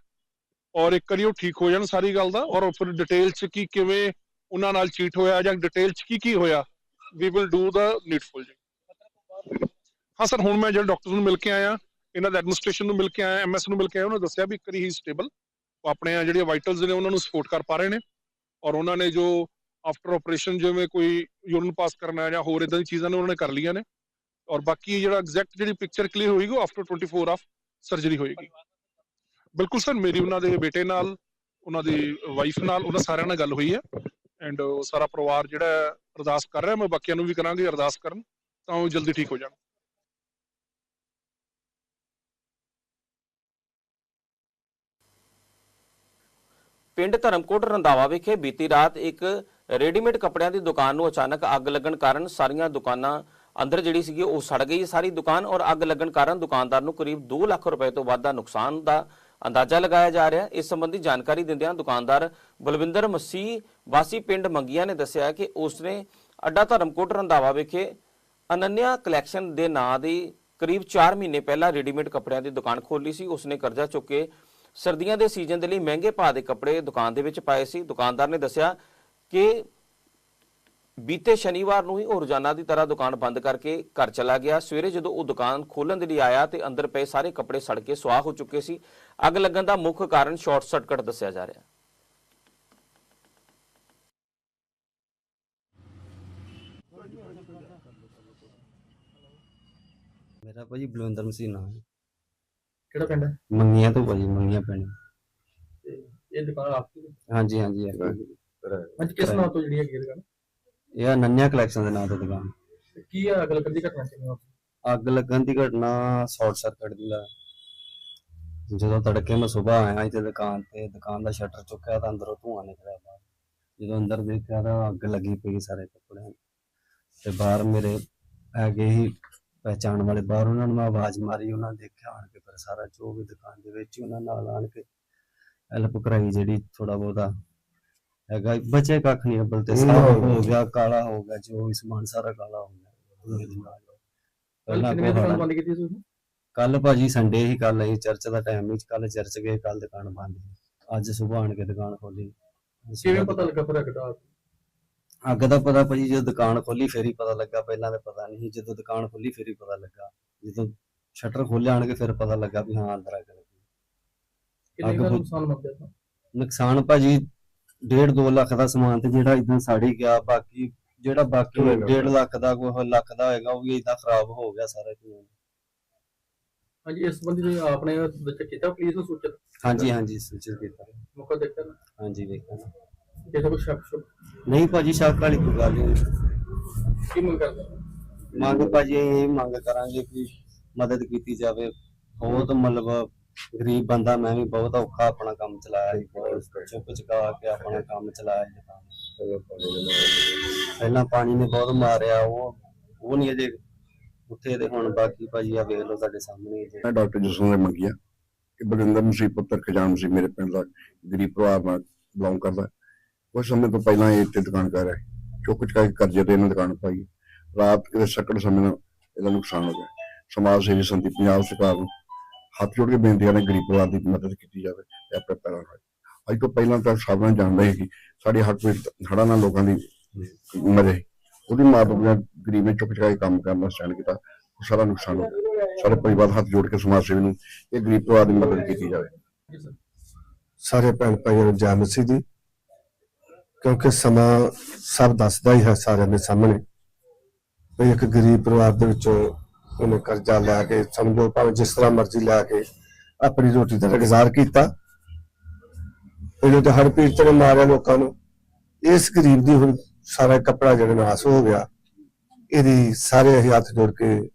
ਔਰ ਇੱਕ ਵਾਰੀ ਉਹ ਠੀਕ ਹੋ ਜਾਣ ਸਾਰੀ ਗੱਲ ਦਾ ਔਰ ਫਿਰ ਡਿਟੇਲ ਚ ਕੀ ਕਿਵੇਂ ਉਹਨਾਂ ਨਾਲ ਚੀਟ ਹੋਇਆ ਜਾਂ ਡਿਟੇਲ ਚ ਕੀ ਕੀ ਹੋਇਆ we will do the needful ਜੀ ਹਾਂ ਸਰ, ਹੁਣ ਮੈਂ ਜਿਹੜੇ ਡਾਕਟਰ ਨੂੰ ਮਿਲ ਕੇ ਆਇਆ, ਇਹਨਾਂ ਦੇ ਐਡਮਿਨਿਸਟ੍ਰੇਸ਼ਨ ਨੂੰ ਮਿਲ ਕੇ ਆਇਆ ਐਮਐਸ ਨੂੰ ਮਿਲ ਕੇ ਆਇਆ, ਉਹਨਾਂ ਦੱਸਿਆ ਵੀ ਕਰੀ ਹੀ ਸਟੇਬਲ ਉਹ ਆਪਣੇ ਆ ਜਿਹੜੀਆਂ ਵਾਈਟਲਸ ਨੇ, ਉਹਨਾਂ ਨੂੰ ਸਪੋਰਟ ਕਰ ਪਾ ਰਹੇ ਨੇ। ਔਰ ਉਹਨਾਂ ਨੇ ਜੋ ਆਫਟਰ ਆਪਰੇਸ਼ਨ ਜਿਵੇਂ ਕੋਈ ਯੂਰਿਨ ਪਾਸ ਕਰਨਾ ਜਾਂ ਹੋਰ ਇਦਾਂ ਦੀ ਚੀਜ਼ਾਂ ਨੇ, ਉਹਨਾਂ ਨੇ ਕਰ ਲਈਆਂ ਨੇ। ਔਰ ਬਾਕੀ ਜਿਹੜਾ ਐਗਜ਼ੈਕਟ ਜਿਹੜੀ ਪਿਕਚਰ ਕਲੀਅਰ ਹੋਏਗੀ, ਉਹ ਆਫਟਰ 24 ਆਫ ਸਰਜਰੀ ਹੋਏਗੀ। ਬਿਲਕੁਲ ਸਰ, ਮੇਰੀ ਉਹਨਾਂ ਦੇ ਬੇਟੇ ਨਾਲ, ਉਹਨਾਂ ਦੀ ਵਾਈਫ ਨਾਲ, ਉਹਨਾਂ ਸਾਰਿਆਂ ਨਾਲ ਗੱਲ ਹੋਈ ਹੈ। ਐਂਡ ਸਾਰਾ ਪਰਿਵਾਰ ਜਿਹੜਾ ਅਰਦਾਸ ਕਰ ਰਿਹਾ, ਮੈਂ ਬਾਕੀਆਂ ਨੂੰ ਵੀ ਕਰਾਂਗੇ ਅਰਦਾਸ ਕਰਨ, ਤਾਂ ਉਹ ਜਲਦੀ ਠੀਕ ਹੋ ਜਾਣ। ਪਿੰਡ ਧਰਮਕੋਟ ਰੰਧਾਵਾ ਵਿਖੇ ਬੀਤੀ ਰਾਤ ਇੱਕ ਰੈਡੀਮੇਡ ਕੱਪੜਿਆਂ ਦੀ ਦੁਕਾਨ ਨੂੰ ਅਚਾਨਕ ਅੱਗ ਲੱਗਣ ਕਾਰਨ ਸਾਰੀਆਂ ਦੁਕਾਨਾਂ ਅੰਦਰ ਜਿਹੜੀ ਸੀਗੀ ਉਹ ਸੜ ਗਈ। ਸਾਰੀ ਦੁਕਾਨ ਔਰ ਅੱਗ ਲੱਗਣ ਕਾਰਨ ਦੁਕਾਨਦਾਰ ਨੂੰ ਕਰੀਬ 2 ਲੱਖ ਰੁਪਏ ਤੋਂ ਵੱਧ ਦਾ ਨੁਕਸਾਨ ਦਾ ਅੰਦਾਜ਼ਾ ਲਗਾਇਆ ਜਾ ਰਿਹਾ। ਹੈ ਇਸ ਸੰਬੰਧੀ ਜਾਣਕਾਰੀ ਦਿੰਦਿਆਂ ਦੁਕਾਨਦਾਰ ਬਲਵਿੰਦਰ ਮਸੀਹ ਵਾਸੀ ਪਿੰਡ ਮੰਗੀਆਂ ਨੇ ਦੱਸਿਆ ਕਿ ਉਸਨੇ ਅੱਡਾ ਧਰਮਕੋਟ ਰੰਧਾਵਾ ਵਿਖੇ ਅਨੰਨਿਆ ਕਲੈਕਸ਼ਨ ਦੇ ਨਾਂ ਦੀ ਕਰੀਬ 4 ਮਹੀਨੇ ਪਹਿਲਾਂ ਰੈਡੀਮੇਡ ਕੱਪੜਿਆਂ ਦੀ ਦੁਕਾਨ ਖੋਲੀ ਸੀ। ਉਸਨੇ ਕਰਜ਼ਾ ਚੁੱਕ ਕੇ ਸਰਦੀਆਂ ਦੇ ਸੀਜ਼ਨ ਦੇ ਲਈ ਮਹਿੰਗੇ ਭਾਅ ਦੇ ਕੱਪੜੇ ਦੁਕਾਨ ਦੇ ਵਿੱਚ ਪਾਏ ਸੀ। ਦੁਕਾਨਦਾਰ ਨੇ ਦੱਸਿਆ ਕਿ ਬੀਤੇ ਸ਼ਨੀਵਾਰ ਨੂੰ ਹੀ ਉਹ ਰੋਜ਼ਾਨਾ ਦੀ ਤਰ੍ਹਾਂ ਦੁਕਾਨ ਬੰਦ ਕਰਕੇ ਘਰ ਚਲਾ ਗਿਆ। ਸਵੇਰੇ ਜਦੋਂ ਉਹ ਦੁਕਾਨ ਖੋਲਣ ਦੇ ਲਈ ਆਇਆ ਤੇ ਅੰਦਰ ਪਏ ਸਾਰੇ ਕੱਪੜੇ ਸੜ ਕੇ ਸੁਆਹ ਹੋ ਚੁੱਕੇ ਸੀ। ਅੱਗ ਲੱਗਣ ਦਾ ਮੁੱਖ ਕਾਰਨ ਸ਼ਾਰਟ ਸਰਕਟ ਦੱਸਿਆ ਜਾ ਰਿਹਾ। ਹੈ ਮੇਰਾ ਭਾਜੀ ਬਲਵਿੰਦਰ ਮਸੀਨਾ ਹੈ। ਕਿਹੜਾ ਪਿੰਡ? ਹੈ ਮੰਗੀਆਂ ਤੋਂ ਭਾਜੀ ਮੰਗੀਆਂ ਪੈਣੀ ਤੇ ਇਹ ਦੁਕਾਨ ਆਪਕੀ ਹੈ ਹਾਂਜੀ ਹਾਂਜੀ ਇਹ- ਅੱਜ ਕਿਸ ਨਾਮ ਤੋਂ ਜਿਹੜੀ ਹੈਗੀ ਇਹ ਦੁਕਾਨ? ਇਹ ਅਨੰਨਿਆ ਕਲੈਕਸ਼ਨ ਦੇ ਨਾਮ ਤੋਂ ਦੁਕਾਨ। ਤੇ ਕੀ ਹੈ ਅਗਲ ਕਦੀ ਘਟਨਾ ਕਿਵੇਂ ਅੱਗ ਲੱਗਣ ਦੀ ਘਟਨਾ ਸ਼ਾਰਟ ਸਰਕਟ ਦੀ ਲਾ ਜਦੋਂ ਤੜਕੇ ਮੈਂ ਸਵੇਰ ਆਇਆ ਇੱਥੇ ਦੁਕਾਨ ਤੇ ਦੁਕਾਨ ਦਾ ਸ਼ਟਰ ਚੁੱਕਿਆ ਤਾਂ ਅੰਦਰੋਂ ਧੂੰਆਂ ਨਿਕਲਿਆ ਬਾਹਰ। ਜਦੋਂ ਅੰਦਰ ਦੇਖਿਆ ਤਾਂ ਅੱਗ ਲੱਗੀ ਪਈ ਸਾਰੇ ਕੱਪੜਿਆਂ ਨੂੰ। ਤੇ ਬਾਹਰ ਮੇਰੇ ਹੈਗੇ ਹੀ ਪਹਿਚਾਣ ਵਾਲੇ ਬਾਹਰ ਉਹਨਾਂ ਨੂੰ ਮੈਂ ਆਵਾਜ਼ ਮਾਰੀ ਉਹਨਾਂ ਦੇਖਿਆ ਆਣ ਕੇ ਫਿਰ ਸਾਰਾ ਜੋ ਵੀ ਦੁਕਾਨ ਦੇ ਵਿੱਚ ਉਹਨਾਂ ਨਾਲ ਆਣ ਕੇ ਹੈਲਪ ਕਰਾਈ ਜਿਹੜੀ ਥੋੜਾ ਬਹੁਤਾ ਹੈਗਾ ਬਚੇ ਕੱਖ ਨਹੀਂ ਅੱਬਲ ਤੇ ਸਾਰਾ ਹੋ ਗਿਆ ਕਾਲਾ ਹੋ ਗਿਆ ਜੋ ਵੀ ਸਮਾਨ ਸਾਰਾ ਕਾਲਾ ਹੋ ਗਿਆ। ਪਹਿਲਾਂ ਕੋਲ ਭਾਜੀ ਸੰਡੇ ਹੀ ਕੱਲ ਅਸੀਂ ਚਰਚ ਦਾ ਟਾਈਮ ਵਿੱਚ ਕੱਲ ਚਰਚ ਗਏ ਕੱਲ ਦੁਕਾਨ ਬੰਦ। ਅੱਜ ਸਵੇਰ ਆਣ ਕੇ ਦੁਕਾਨ ਖੋਲੀ। ਕਿਵੇਂ ਪਤਾ ਲੱਗਾ ਅੱਗ ਦਾ? ਅੱਗ ਦਾ ਪਤਾ ਭਾਜੀ ਜਦੋਂ ਦੁਕਾਨ ਖੋਲੀ ਫੇਰ ਹੀ ਪਤਾ ਲੱਗਾ ਪਹਿਲਾਂ ਤਾਂ ਪਤਾ ਨਹੀਂ ਸੀ। ਜਦੋਂ ਦੁਕਾਨ ਖੋਲੀ ਫੇਰ ਹੀ ਪਤਾ ਲੱਗਾ। ਜਦੋਂ ਸ਼ਟਰ ਖੋਲਿਆ ਆਣ ਕੇ ਫਿਰ ਪਤਾ ਲੱਗਾ ਵੀ ਹਾਂ ਅੰਦਰ ਅੱਗ ਲੱਗੀ। ਕਿੰਨੇ ਦਾ ਨੁਕਸਾਨ ਮੰਗਿਆ ਤਾਂ ਨੁਕਸਾਨ ਭਾਜੀ 1.5 2 ਲੱਖ ਦਾ ਸਮਾਨ ਤੇ ਜਿਹੜਾ ਇਦਾਂ ਸੜ ਗਿਆ ਬਾਕੀ ਜਿਹੜਾ ਬਾਕੀ 1.5 ਲੱਖ ਦਾ? ਕੋਈ ਲੱਖ ਦਾ ਹੋਏਗਾ ਉਹ ਵੀ ਇਦਾਂ ਖਰਾਬ ਹੋ ਗਿਆ ਸਾਰਾ ਕੁਝ ਹਾਂਜੀ ਇਸ ਸੰਬੰਧੀ ਤੁਸੀਂ ਆਪਣੇ ਵਿੱਚ ਕੀਤਾ ਪੁਲਿਸ ਨੂੰ ਸੂਚਿਤ? ਹਾਂਜੀ ਹਾਂਜੀ ਸੂਚਿਤ ਕੀਤਾ। ਮੌਕਾ ਦੇਖਿਆ ਹਾਂਜੀ ਵੇਖਿਆ ਜੇ ਤਾਂ ਕੋਈ ਸ਼ੱਕ ਸ਼ੁਕ ਨਹੀਂ ਭਾਜੀ ਸ਼ੱਕ ਵਾਲੀ ਕੋਈ ਗੱਲ ਨਹੀਂ। ਕੀ ਮੰਗ ਕਰਦੇ ਮੰਗ ਭਾਜੀ ਇਹ ਮੰਗ ਕਰਾਂਗੇ ਕਿ ਮਦਦ ਕੀਤੀ ਜਾਵੇ। ਬਹੁਤ ਮਤਲਬ ਗਰੀਬ ਬੰਦਾ ਮੈਂ ਵੀ ਬਹੁਤ ਔਖਾ ਆਪਣਾ ਕੰਮ ਚਲਾਇਆ ਜੀ ਬਹੁਤ ਚੁੱਪ ਚੁਕਾ ਕੇ ਆਪਣਾ ਕੰਮ ਚਲਾਇਆ ਜੀ। ਪਹਿਲਾਂ ਪਾਣੀ ਨੇ ਬਹੁਤ ਮਾਰਿਆ ਉਹ ਉਹ ਨਹੀਂ ਅਜੇ ਉੱਥੇ ਤੇ ਹੁਣ ਬਾਕੀ ਭਾਜੀ ਆ ਵੇਖ ਲਓ ਤੁਹਾਡੇ ਸਾਹਮਣੇ ਹੀ ਜੇ ਮੈਂ ਡਾਕਟਰ ਜਸਵੰਤ ਮੰਗਿਆ ਕਿ ਬਲਵਿੰਦਰ ਮਸੀਹ ਪੁੱਤਰ ਖਜਾਨ ਸੀ ਮੇਰੇ ਪਿੰਡ ਦਾ ਗਰੀਬ ਪਰਿਵਾਰ ਨਾਲ ਬਿਲੋਂਗ ਕਰਦਾ। ਕੁਝ ਸਮੇਂ ਤੋਂ ਪਹਿਲਾਂ ਇਹ ਇੱਥੇ ਦੁਕਾਨ ਕਰ ਚੁੱਕ ਚੁਕਾ ਕੇ ਕਰਜ਼ੇ ਤੇ ਇਹਨਾਂ ਦੁਕਾਨ ਪਾਈ। ਰਾਤ ਕਿਤੇ ਸੱਕੜ ਸਮੇਂ ਨਾਲ ਇਹਦਾ ਨੁਕਸਾਨ ਹੋ ਗਿਆ। ਸਮਾਜ ਸੇਵੀ ਸੰਤੀ ਪੰਜਾਬ ਸਰਕਾਰ ਨੂੰ ਹੱਥ ਜੋੜ ਕੇ ਬੇਨਤੀ ਕਰਦੇ ਗਰੀਬ ਪਰਿਵਾਰ ਦੀ ਮਦਦ ਕੀਤੀ ਜਾਵੇ ਤੇ ਆਪਣੇ ਪੈਰਾਂ ਨਾਲ। ਅੱਜ ਤੋਂ ਪਹਿਲਾਂ ਤਾਂ ਸਭ ਨੂੰ ਜਾਣਦੇ ਸੀ ਕਿ ਸਾਡੇ ਹੱਕ ਵਿੱਚ ਹੜ੍ਹਾਂ ਨਾਲ ਲੋਕਾਂ ਦੀ ਮਰੇ ਉਹਦੀ ਮਾਂ ਬਾਪ ਨੇ ਗਰੀਬ ਨੇ ਚੁੱਕ ਚੁਕਾ ਕੇ ਕੰਮ ਕਰਨਾ ਸਟੈਂਡ ਕੀਤਾ ਸਾਰਾ ਨੁਕਸਾਨ ਹੋ ਗਿਆ। ਸਾਰੇ ਪਰਿਵਾਰ ਹੱਥ ਜੋੜ ਕੇ ਸਮਾਜ ਸੇਵੀ ਨੂੰ ਇਹ ਗਰੀਬ ਪਰਿਵਾਰ ਦੀ ਮਦਦ ਕੀਤੀ ਜਾਵੇ। ਸਾਰੇ ਭੈਣ ਭਾਈਆਂ ਨੂੰ ਜੈ ਮਸੀਹ ਦੀ ਕਿਉਂਕਿ ਸਮਾਂ ਸਭ ਦੱਸਦਾ ਹੀ ਹੈ ਸਾਰਿਆਂ ਦੇ ਸਾਹਮਣੇ। ਵੀ ਇੱਕ ਗਰੀਬ ਪਰਿਵਾਰ ਦੇ ਵਿੱਚੋਂ ਉਹਨੇ ਕਰਜ਼ਾ ਲੈ ਕੇ, ਸਮਝੋ ਭਾਵੇਂ ਜਿਸ ਤਰ੍ਹਾਂ ਮਰਜ਼ੀ ਲੈ ਕੇ ਆਪਣੀ ਰੋਟੀ ਦਾ ਗੁਜ਼ਾਰ ਕੀਤਾ। ਪਹਿਲਾਂ ਤਾਂ ਹਰ ਪੀੜਤ ਨੇ ਮਾਰਿਆ ਲੋਕਾਂ ਨੂੰ। ਇਸ ਗਰੀਬ ਦੀ ਹੁਣ ਸਾਰਾ ਕੱਪੜਾ ਜਿਹੜਾ ਨਾਸ ਹੋ ਗਿਆ। ਇਹਦੀ ਸਾਰੇ ਅਸੀਂ ਹੱਥ ਜੋੜ ਕੇ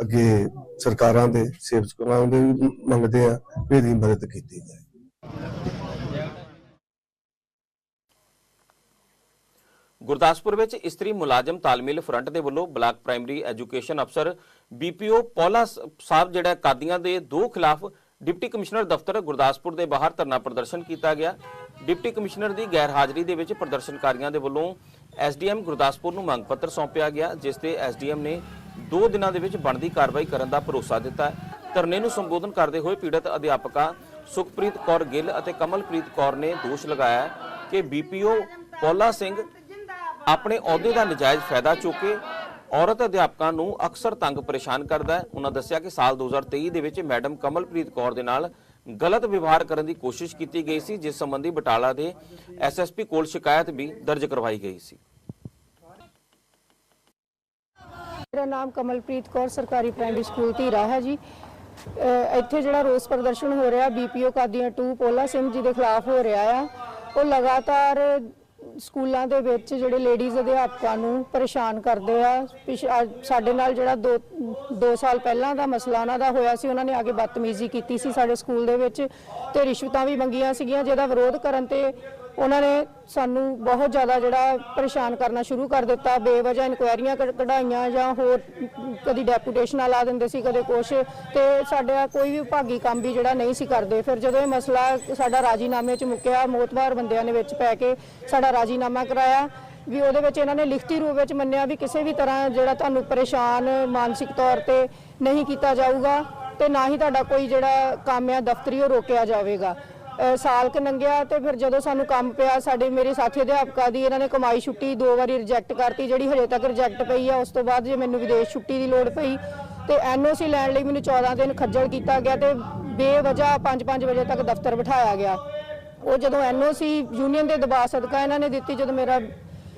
ਅੱਗੇ ਸਰਕਾਰਾਂ ਦੇ ਸੇਵਕਾਂ ਦੇ ਵੀ ਮੰਗਦੇ ਆ ਇਹਦੀ ਮਦਦ ਕੀਤੀ ਜਾਏ। ਗੁਰਦਾਸਪੁਰ ਵਿੱਚ ਇਸਤਰੀ ਮੁਲਾਜ਼ਮ ਤਾਲਮੇਲ ਫਰੰਟ ਦੇ ਵੱਲੋਂ ਬਲਾਕ ਪ੍ਰਾਇਮਰੀ ਐਜੂਕੇਸ਼ਨ ਅਫਸਰ ਬੀਪੀਓ ਪੌਲਾ ਸਾਹਿਬ ਜਿਹੜਾ ਕਾਦੀਆਂ ਦੇ ਦੋ ਖਿਲਾਫ ਡਿਪਟੀ ਕਮਿਸ਼ਨਰ ਦਫ਼ਤਰ ਗੁਰਦਾਸਪੁਰ ਦੇ ਬਾਹਰ ਧਰਨਾ ਪ੍ਰਦਰਸ਼ਨ ਕੀਤਾ ਗਿਆ। ਡਿਪਟੀ ਕਮਿਸ਼ਨਰ ਦੀ ਗੈਰ ਹਾਜ਼ਰੀ ਦੇ ਵਿੱਚ ਪ੍ਰਦਰਸ਼ਨਕਾਰੀਆਂ ਦੇ ਵੱਲੋਂ ਐਸਡੀਐਮ ਗੁਰਦਾਸਪੁਰ ਨੂੰ ਮੰਗ ਪੱਤਰ ਸੌਂਪਿਆ ਗਿਆ, ਜਿਸ ਤੇ ਐਸਡੀਐਮ ਨੇ 2 ਦਿਨਾਂ ਦੇ ਵਿੱਚ ਬਣਦੀ ਕਾਰਵਾਈ ਕਰਨ ਦਾ ਭਰੋਸਾ ਦਿੱਤਾ। ਹੈ ਧਰਨੇ ਨੂੰ ਸੰਬੋਧਨ ਕਰਦੇ ਹੋਏ ਪੀੜਤ ਅਧਿਆਪਕਾ ਸੁਖਪ੍ਰੀਤ ਕੌਰ ਗਿੱਲ ਅਤੇ ਕਮਲਪ੍ਰੀਤ ਕੌਰ ਨੇ ਦੋਸ਼ ਲਗਾਇਆ ਹੈ ਕਿ ਬੀਪੀਓ ਪੌਲਾ ਸਿੰਘ ਆਪਣੇ ਅਹੁਦੇ ਦਾ ਨਜਾਇਜ਼ ਫਾਇਦਾ ਚੁੱਕ ਕੇ ਔਰਤ ਅਧਿਆਪਕਾਂ ਨੂੰ ਅਕਸਰ ਤੰਗ ਪਰੇਸ਼ਾਨ ਕਰਦਾ ਹੈ। ਉਹਨਾਂ ਦੱਸਿਆ ਕਿ ਸਾਲ 2023 ਦੇ ਵਿੱਚ ਮੈਡਮ ਕਮਲਪ੍ਰੀਤ ਕੌਰ ਦੇ ਨਾਲ ਗਲਤ ਵਿਵਹਾਰ ਕਰਨ ਦੀ ਕੋਸ਼ਿਸ਼ ਕੀਤੀ ਗਈ ਸੀ, ਜਿਸ ਸੰਬੰਧੀ ਬਟਾਲਾ ਦੇ ਐਸਐਸਪੀ ਕੋਲ ਸ਼ਿਕਾਇਤ ਵੀ ਦਰਜ ਕਰਵਾਈ ਗਈ ਸੀ। ਮੇਰਾ ਨਾਮ ਕਮਲਪ੍ਰੀਤ ਕੌਰ, ਸਰਕਾਰੀ ਪ੍ਰਾਇਮਰੀ ਸਕੂਲ ਧੀਰਾ ਹੈ ਜੀ। ਅਹ ਇੱਥੇ ਜਿਹੜਾ ਰੋਸ ਪ੍ਰਦਰਸ਼ਨ ਹੋ ਰਿਹਾ ਬੀਪੀਓ ਕਾਦੀਆਂ 2 ਪੋਲਾ ਸਿੰਘ ਜੀ ਦੇ ਖਿਲਾਫ ਹੋ ਰਿਹਾ ਆ, ਉਹ ਲਗਾਤਾਰ ਸਕੂਲਾਂ ਦੇ ਵਿੱਚ ਜਿਹੜੇ ਲੇਡੀਜ਼ ਅਧਿਆਪਕਾਂ ਨੂੰ ਪਰੇਸ਼ਾਨ ਕਰਦੇ ਆ, ਪਿਛ- ਸਾਡੇ ਨਾਲ ਜਿਹੜਾ 2 2 ਸਾਲ ਪਹਿਲਾਂ ਦਾ ਮਸਲਾ ਉਹਨਾਂ ਦਾ ਹੋਇਆ ਸੀ, ਉਹਨਾਂ ਨੇ ਆ ਕੇ ਬਦਤਮੀਜ਼ੀ ਕੀਤੀ ਸੀ ਸਾਡੇ ਸਕੂਲ ਦੇ ਵਿੱਚ ਤੇ ਰਿਸ਼ਵਤਾਂ ਵੀ ਮੰਗੀਆਂ ਸੀਗੀਆਂ, ਜਿਹਦਾ ਵਿਰੋਧ ਕਰਨ ਤੇ ਉਹਨਾਂ ਨੇ ਸਾਨੂੰ ਬਹੁਤ ਜ਼ਿਆਦਾ ਜਿਹੜਾ ਪਰੇਸ਼ਾਨ ਕਰਨਾ ਸ਼ੁਰੂ ਕਰ ਦਿੱਤਾ, ਬੇਵਜ੍ਹਾ ਇਨਕੁਆਇਰੀਆਂ ਕਢਾਈਆਂ ਜਾਂ ਹੋਰ ਕਦੀ ਡੈਪੂਟੇਸ਼ਨਾਂ ਲਾ ਦਿੰਦੇ ਸੀ, ਕਦੇ ਕੁਛ ਤੇ ਸਾਡਾ ਕੋਈ ਵੀ ਵਿਭਾਗੀ ਕੰਮ ਵੀ ਜਿਹੜਾ ਨਹੀਂ ਸੀ ਕਰਦੇ। ਫਿਰ ਜਦੋਂ ਇਹ ਮਸਲਾ ਸਾਡਾ ਰਾਜੀਨਾਮੇ 'ਚ ਮੁੱਕਿਆ, ਮੋਤਬਾਰ ਬੰਦਿਆਂ ਨੇ ਵਿੱਚ ਪੈ ਕੇ ਸਾਡਾ ਰਾਜੀਨਾਮਾ ਕਰਾਇਆ, ਵੀ ਉਹਦੇ ਵਿੱਚ ਇਹਨਾਂ ਨੇ ਲਿਖਤੀ ਰੂਪ ਵਿੱਚ ਮੰਨਿਆ ਵੀ ਕਿਸੇ ਵੀ ਤਰ੍ਹਾਂ ਜਿਹੜਾ ਤੁਹਾਨੂੰ ਪਰੇਸ਼ਾਨ ਮਾਨਸਿਕ ਤੌਰ ਤੇ ਨਹੀਂ ਕੀਤਾ ਜਾਊਗਾ ਤੇ ਨਾ ਹੀ ਤੁਹਾਡਾ ਕੋਈ ਜਿਹੜਾ ਕੰਮ ਆ, ਦਫ਼ਤਰੀ ਉਹ ਰੋਕਿਆ ਜਾਵੇਗਾ। ਸਾਲ ਕ ਲੰਘਿਆ ਤੇ ਫਿਰ ਜਦੋਂ ਸਾਨੂੰ ਕੰਮ ਪਿਆ, ਸਾਡੇ ਮੇਰੇ ਸਾਥੀ ਅਧਿਆਪਕਾਂ ਦੀ ਇਹਨਾਂ ਨੇ ਕਮਾਈ ਛੁੱਟੀ ਦੋ ਵਾਰੀ ਰਿਜੈਕਟ ਕਰਤੀ, ਜਿਹੜੀ ਹਜੇ ਤੱਕ ਰਿਜੈਕਟ ਪਈ ਆ, ਉਸ ਤੋਂ ਬਾਅਦ ਜੇ ਮੈਨੂੰ ਵਿਦੇਸ਼ ਛੁੱਟੀ ਦੀ ਲੋੜ ਪਈ, ਤੇ ਐਨਓਸੀ ਲੈਣ ਲਈ ਮੈਨੂੰ 14 ਦਿਨ ਖੱਜਲ ਕੀਤਾ ਗਿਆ ਤੇ ਬੇਵਜ੍ਹਾ 5-5 ਵਜੇ ਤੱਕ ਦਫ਼ਤਰ ਬਿਠਾਇਆ ਗਿਆ। ਉਹ ਜਦੋਂ ਐਨਓਸੀ ਯੂਨੀਅਨ ਦੇ ਦਬਾਅ ਸਦਕਾ ਇਹਨਾਂ ਨੇ ਦਿੱਤੀ, ਜਦੋਂ ਮੇਰਾ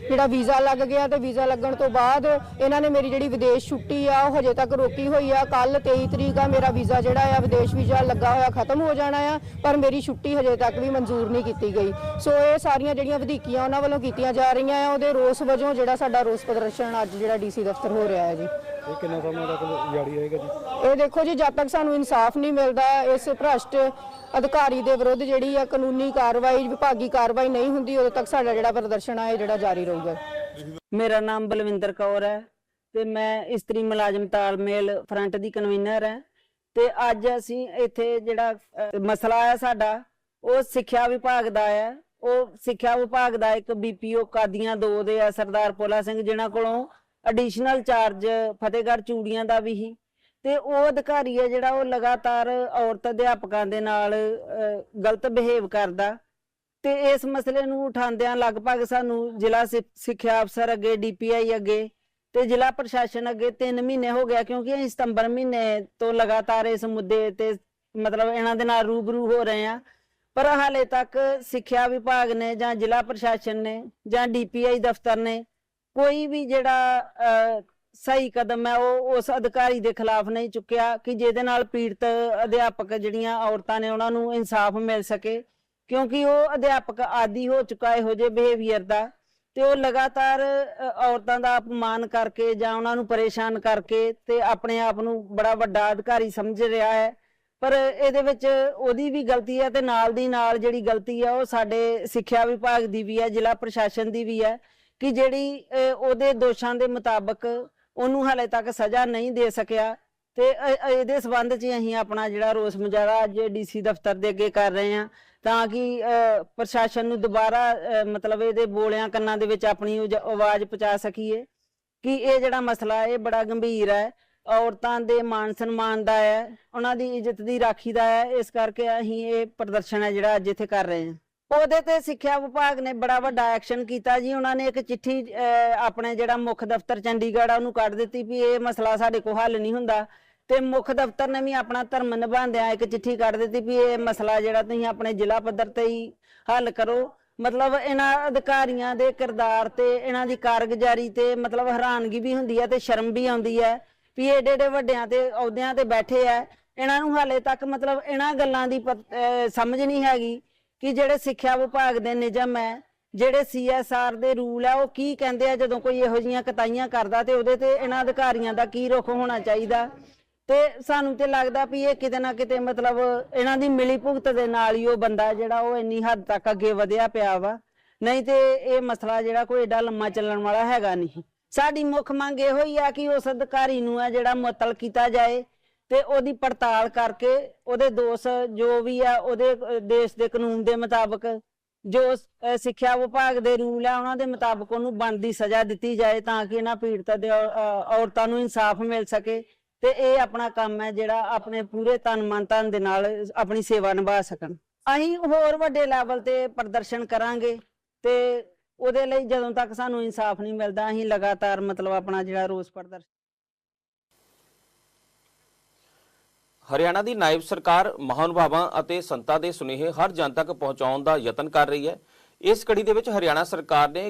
ਜਿਹੜਾ ਵੀਜ਼ਾ ਲੱਗ ਗਿਆ ਤੇ ਵੀਜ਼ਾ ਲੱਗਣ ਤੋਂ ਬਾਅਦ ਇਹਨਾਂ ਨੇ ਮੇਰੀ ਜਿਹੜੀ ਵਿਦੇਸ਼ ਛੁੱਟੀ ਆ, ਉਹ ਹਜੇ ਤੱਕ ਰੋਕੀ ਹੋਈ ਆ। ਕੱਲ 23 ਤਰੀਕ ਆ, ਮੇਰਾ ਵੀਜ਼ਾ ਜਿਹੜਾ ਆ, ਵਿਦੇਸ਼ ਵੀਜ਼ਾ ਲੱਗਾ ਹੋਇਆ ਖਤਮ ਹੋ ਜਾਣਾ ਆ, ਪਰ ਮੇਰੀ ਛੁੱਟੀ ਹਜੇ ਤੱਕ ਵੀ ਮਨਜ਼ੂਰ ਨਹੀਂ ਕੀਤੀ ਗਈ। ਸੋ ਇਹ ਸਾਰੀਆਂ ਜਿਹੜੀਆਂ ਵਧੀਕੀਆਂ ਉਹਨਾਂ ਵੱਲੋਂ ਕੀਤੀਆਂ ਜਾ ਰਹੀਆਂ ਆ, ਉਹਦੇ ਰੋਸ ਵਜੋਂ ਜਿਹੜਾ ਸਾਡਾ ਰੋਸ ਪ੍ਰਦਰਸ਼ਨ ਅੱਜ ਜਿਹੜਾ ਡੀਸੀ ਦਫ਼ਤਰ ਹੋ ਰਿਹਾ ਹੈ ਜੀ। ਇਹ ਕਿੰਨਾ ਸਮਾਂ ਤੱਕ ਜਾਰੀ ਰਹੇਗਾ ਜੀ? ਇਹ ਦੇਖੋ ਜੀ ਜਦ ਤੱਕ ਸਾਨੂੰ ਇਨਸਾਫ ਨਹੀਂ ਮਿਲਦਾ ਇਸ ਭ੍ਰਸ਼ਟ ਅਧਿਕਾਰੀ ਦੇ ਵਿਰੁੱਧ ਜਿਹੜੀ ਆ ਕਾਨੂੰਨੀ ਕਾਰਵਾਈ ਵਿਭਾਗੀ ਕਾਰਵਾਈ ਨਹੀਂ ਹੁੰਦੀ ਉਦੋਂ ਤੱਕ ਸਾਡਾ ਜਿਹੜਾ ਪ੍ਰਦਰਸ਼ਨ ਆ ਇਹ ਜਿਹੜਾ ਜਾਰੀ ਰਹੂਗਾ। ਮੇਰਾ ਨਾਮ ਬਲਵਿੰਦਰ ਕੌਰ ਹੈ ਤੇ ਮੈਂ ਇਸਤਰੀ ਮੁਲਾਜ਼ਮ ਤਾਲਮੇਲ ਫਰੰਟ ਦੀ ਕਨਵੀਨਰ ਹੈ ਤੇ ਅੱਜ ਅਸੀਂ ਇੱਥੇ ਜਿਹੜਾ ਮਸਲਾ ਹੈ ਸਾਡਾ ਉਹ ਸਿੱਖਿਆ ਵਿਭਾਗ ਦਾ ਹੈ। ਉਹ ਸਿੱਖਿਆ ਵਿਭਾਗ ਦਾ ਇੱਕ ਬੀਪੀਓ ਕਾਦੀਆਂ ਦੋ ਦੇ ਆ ਸਰਦਾਰ ਪੋਲਾ ਸਿੰਘ ਜਿਨ੍ਹਾਂ ਕੋਲੋਂ ਐਡੀਸ਼ਨਲ ਚਾਰਜ ਫਤਿਹਗੜ੍ਹ ਚੂੜੀਆਂ ਦਾ ਵੀ ਸੀ ਤੇ ਉਹ ਅਧਿਕਾਰੀ ਹੈ ਜਿਹੜਾ ਉਹ ਲਗਾਤਾਰ ਔਰਤ ਅਧਿਆਪਕਾਂ ਦੇ ਨਾਲ ਗਲਤ ਬਿਹੇਵ ਕਰਦਾ। ਤੇ ਇਸ ਮਸਲੇ ਨੂੰ ਉਠਾਉਂਦਿਆਂ ਲਗਭਗ ਸਾਨੂੰ ਜ਼ਿਲ੍ਹਾ ਸਿੱਖਿਆ ਅਫਸਰ ਅੱਗੇ, ਡੀਪੀਆਈ ਅੱਗੇ ਤੇ ਜ਼ਿਲ੍ਹਾ ਪ੍ਰਸ਼ਾਸਨ ਅੱਗੇ 3 ਮਹੀਨੇ ਹੋ ਗਿਆ ਕਿਉਂਕਿ ਅਸੀਂ ਸਤੰਬਰ ਮਹੀਨੇ ਤੋਂ ਲਗਾਤਾਰ ਇਸ ਮੁੱਦੇ ਤੇ ਮਤਲਬ ਇਹਨਾਂ ਦੇ ਨਾਲ ਰੂਬਰੂ ਹੋ ਰਹੇ ਆ ਪਰ ਹਾਲੇ ਤੱਕ ਸਿੱਖਿਆ ਵਿਭਾਗ ਨੇ ਜਾਂ ਜ਼ਿਲ੍ਹਾ ਪ੍ਰਸ਼ਾਸਨ ਨੇ ਜਾਂ ਡੀਪੀਆਈ ਦਫ਼ਤਰ ਨੇ ਕੋਈ ਵੀ ਜਿਹੜਾ ਸਹੀ ਕਦਮ ਹੈ, ਉਹ ਉਸ ਅਧਿਕਾਰੀ ਦੇ ਖਿਲਾਫ ਨਹੀਂ ਚੁੱਕਿਆ ਕਿ ਜਿਹਦੇ ਨਾਲ ਪੀੜਤ ਅਧਿਆਪਕ ਜਿਹੜੀਆਂ ਔਰਤਾਂ ਨੇ ਉਹਨਾਂ ਨੂੰ ਇਨਸਾਫ ਮਿਲ ਸਕੇ। ਕਿਉਂਕਿ ਉਹ ਅਧਿਆਪਕ ਆਦੀ ਹੋ ਚੁੱਕਾ, ਇਹੋ ਜਿਹੇ ਬਿਹੇਵੀਅਰ ਦਾ ਤੇ ਉਹ ਲਗਾਤਾਰ ਔਰਤਾਂ ਦਾ ਅਪਮਾਨ ਕਰਕੇ ਜਾਂ ਉਹਨਾਂ ਨੂੰ ਪਰੇਸ਼ਾਨ ਕਰਕੇ ਤੇ ਆਪਣੇ ਆਪ ਨੂੰ ਬੜਾ ਵੱਡਾ ਅਧਿਕਾਰੀ ਸਮਝ ਰਿਹਾ ਹੈ। ਪਰ ਇਹਦੇ ਵਿੱਚ ਉਹਦੀ ਵੀ ਗਲਤੀ ਹੈ ਤੇ ਨਾਲ ਦੀ ਨਾਲ ਜਿਹੜੀ ਗਲਤੀ ਹੈ, ਉਹ ਸਾਡੇ ਸਿੱਖਿਆ ਵਿਭਾਗ ਦੀ ਵੀ ਹੈ, ਜ਼ਿਲ੍ਹਾ ਪ੍ਰਸ਼ਾਸਨ ਦੀ ਵੀ ਹੈ। ਕਿ ਜਿਹੜੀ ਉਹਦੇ ਦੋਸ਼ਾਂ ਦੇ ਮੁਤਾਬਕ ਉਹਨੂੰ ਹਾਲੇ ਤੱਕ ਸਜ਼ਾ ਨਹੀਂ ਦੇ ਸਕਿਆ ਤੇ ਇਹਦੇ ਸਬੰਧ 'ਚ ਅਸੀਂ ਆਪਣਾ ਜਿਹੜਾ ਰੋਸ ਮੁਜ਼ਾਹਰਾ ਅੱਜ ਡੀਸੀ ਦਫ਼ਤਰ ਦੇ ਅੱਗੇ ਕਰ ਰਹੇ ਹਾਂ ਤਾਂ ਕਿ ਅ, ਪ੍ਰਸ਼ਾਸਨ ਨੂੰ ਦੁਬਾਰਾ ਮਤਲਬ ਇਹਦੇ ਬੋਲਿਆਂ ਕੰਨਾਂ ਦੇ ਵਿੱਚ ਆਪਣੀ ਆਵਾਜ਼ ਪਹੁੰਚਾ ਸਕੀਏ ਕਿ ਇਹ ਜਿਹੜਾ ਮਸਲਾ ਇਹ ਬੜਾ ਗੰਭੀਰ ਹੈ ਔਰਤਾਂ ਦੇ ਮਾਨ ਸਨਮਾਨ ਦਾ ਹੈ ਉਹਨਾਂ ਦੀ ਇੱਜ਼ਤ ਦੀ ਰਾਖੀ ਦਾ ਹੈ ਇਸ ਕਰਕੇ ਅਸੀਂ ਇਹ ਪ੍ਰਦਰਸ਼ਨ ਹੈ ਜਿਹੜਾ ਅੱਜ ਇੱਥੇ ਕਰ ਰਹੇ ਹਾਂ। ਉਹਦੇ ਤੇ ਸਿੱਖਿਆ ਵਿਭਾਗ ਨੇ ਬੜਾ ਵੱਡਾ ਐਕਸ਼ਨ ਕੀਤਾ ਜੀ। ਉਹਨਾਂ ਨੇ ਇੱਕ ਚਿੱਠੀ ਆਪਣੇ ਜਿਹੜਾ ਮੁੱਖ ਦਫ਼ਤਰ ਚੰਡੀਗੜ੍ਹ ਆ, ਉਹਨੂੰ ਕੱਢ ਦਿੱਤੀ ਵੀ ਇਹ ਮਸਲਾ ਸਾਡੇ ਕੋਲ ਹੱਲ ਨਹੀਂ ਹੁੰਦਾ। ਤੇ ਮੁੱਖ ਦਫ਼ਤਰ ਨੇ ਵੀ ਆਪਣਾ ਧਰਮ ਨਿਭਾਉਂਦਿਆਂ ਇੱਕ ਚਿੱਠੀ ਕੱਢ ਦਿੱਤੀ ਵੀ ਇਹ ਮਸਲਾ ਜਿਹੜਾ ਤੁਸੀਂ ਆਪਣੇ ਜ਼ਿਲ੍ਹਾ ਪੱਧਰ ਤੇ ਹੀ ਹੱਲ ਕਰੋ। ਮਤਲਬ ਇਹਨਾਂ ਅਧਿਕਾਰੀਆਂ ਦੇ ਕਿਰਦਾਰ ਤੇ, ਇਹਨਾਂ ਦੀ ਕਾਰਗੁਜ਼ਾਰੀ ਤੇ ਮਤਲਬ ਹੈਰਾਨਗੀ ਵੀ ਹੁੰਦੀ ਹੈ ਤੇ ਸ਼ਰਮ ਵੀ ਆਉਂਦੀ ਹੈ ਵੀ ਏਡੇ ਏਡੇ ਵੱਡਿਆਂ ਤੇ, ਅਹੁਦਿਆਂ ਤੇ ਬੈਠੇ ਆ। ਇਹਨਾਂ ਨੂੰ ਹਾਲੇ ਤੱਕ ਮਤਲਬ ਇਹਨਾਂ ਗੱਲਾਂ ਦੀ ਪਤ- ਸਮਝ ਨਹੀਂ ਹੈਗੀ। ਕਿ ਜਿਹੜੇ ਸਿੱਖਿਆ ਵਿਭਾਗ ਦੇ ਨਿਯਮ ਹੈ, ਜਿਹੜੇ ਸੀਐਸਆਰ ਦੇ ਰੂਲ ਆ, ਉਹ ਕੀ ਕਹਿੰਦੇ ਆ ਜਦੋਂ ਕੋਈ ਇਹੋ ਜੀਆਂ ਕਤਾਈਆਂ ਕਰਦਾ ਤੇ ਉਹਦੇ ਤੇ ਇਹਨਾਂ ਅਧਿਕਾਰੀਆਂ ਦਾ ਕੀ ਰੁਖ ਹੋਣਾ ਚਾਹੀਦਾ? ਤੇ ਸਾਨੂੰ ਤੇ ਲੱਗਦਾ ਵੀ ਇਹ ਕਿਤੇ ਨਾ ਕਿਤੇ ਮਤਲਬ ਇਹਨਾਂ ਦੀ ਮਿਲੀ ਭੁਗਤ ਦੇ ਨਾਲ ਹੀ ਉਹ ਬੰਦਾ ਜਿਹੜਾ ਉਹ ਇੰਨੀ ਹੱਦ ਤੱਕ ਅੱਗੇ ਵਧਿਆ ਪਿਆ ਵਾ। ਨਹੀਂ ਤੇ ਇਹ ਮਸਲਾ ਜਿਹੜਾ ਕੋਈ ਏਡਾ ਲੰਮਾ ਚੱਲਣ ਵਾਲਾ ਹੈਗਾ ਨਹੀਂ। ਸਾਡੀ ਮੁੱਖ ਮੰਗ ਇਹੋ ਹੀ ਆ ਕਿ ਉਸ ਅਧਿਕਾਰੀ ਨੂੰ ਆ ਜਿਹੜਾ ਮੁਅੱਤਲ ਕੀਤਾ ਜਾਏ। ਤੇ ਉਹਦੀ ਪੜਤਾਲ ਕਰਕੇ ਉਹਦੇ ਦੋਸ਼ ਜੋ ਵੀ ਆ, ਉਹਦੇ ਦੇਸ਼ ਦੇ ਕਾਨੂੰਨ ਦੇ ਮੁਤਾਬਕ ਜੋ ਸਿੱਖਿਆ ਵਿਭਾਗ ਦੇ ਰੂਲ ਆ, ਉਹਨਾਂ ਦੇ ਮੁਤਾਬਕ ਉਹਨੂੰ ਬਣਦੀ ਸਜ਼ਾ ਦਿੱਤੀ ਜਾਏ ਤਾਂ ਕਿ ਇਹਨਾਂ ਪੀੜਤਾਂ ਦੇ ਔਰਤਾਂ ਨੂੰ ਇਨਸਾਫ ਮਿਲ ਸਕੇ ਤੇ ਇਹ ਆਪਣਾ ਕੰਮ ਹੈ ਜਿਹੜਾ ਆਪਣੇ ਪੂਰੇ ਤਨ ਮਨ ਧਨ ਦੇ ਨਾਲ ਆਪਣੀ ਸੇਵਾ ਨਿਭਾ ਸਕਣ। ਅਸੀਂ ਹੋਰ ਵੱਡੇ ਲੈਵਲ ਤੇ ਪ੍ਰਦਰਸ਼ਨ ਕਰਾਂਗੇ ਤੇ ਉਹਦੇ ਲਈ ਜਦੋਂ ਤੱਕ ਸਾਨੂੰ ਇਨਸਾਫ ਨਹੀਂ ਮਿਲਦਾ, ਅਸੀਂ ਲਗਾਤਾਰ ਮਤਲਬ ਆਪਣਾ ਜਿਹੜਾ ਰੋਸ ਪ੍ਰਦਰਸ਼ਨ ਹਰਿਆਣਾ ਦੀ ਨਾਇਬ ਸਰਕਾਰ ਮਹਾਨੁਭਾਵਾਂ ਅਤੇ ਸੰਤਾਂ ਦੇ ਸੁਨੇਹੇ ਹਰ ਜਨ ਤੱਕ ਪਹੁੰਚਾਉਣ ਦਾ ਯਤਨ ਕਰ ਰਹੀ ਹੈ। ਇਸ ਕੜੀ ਦੇ ਵਿੱਚ ਹਰਿਆਣਾ ਸਰਕਾਰ ਨੇ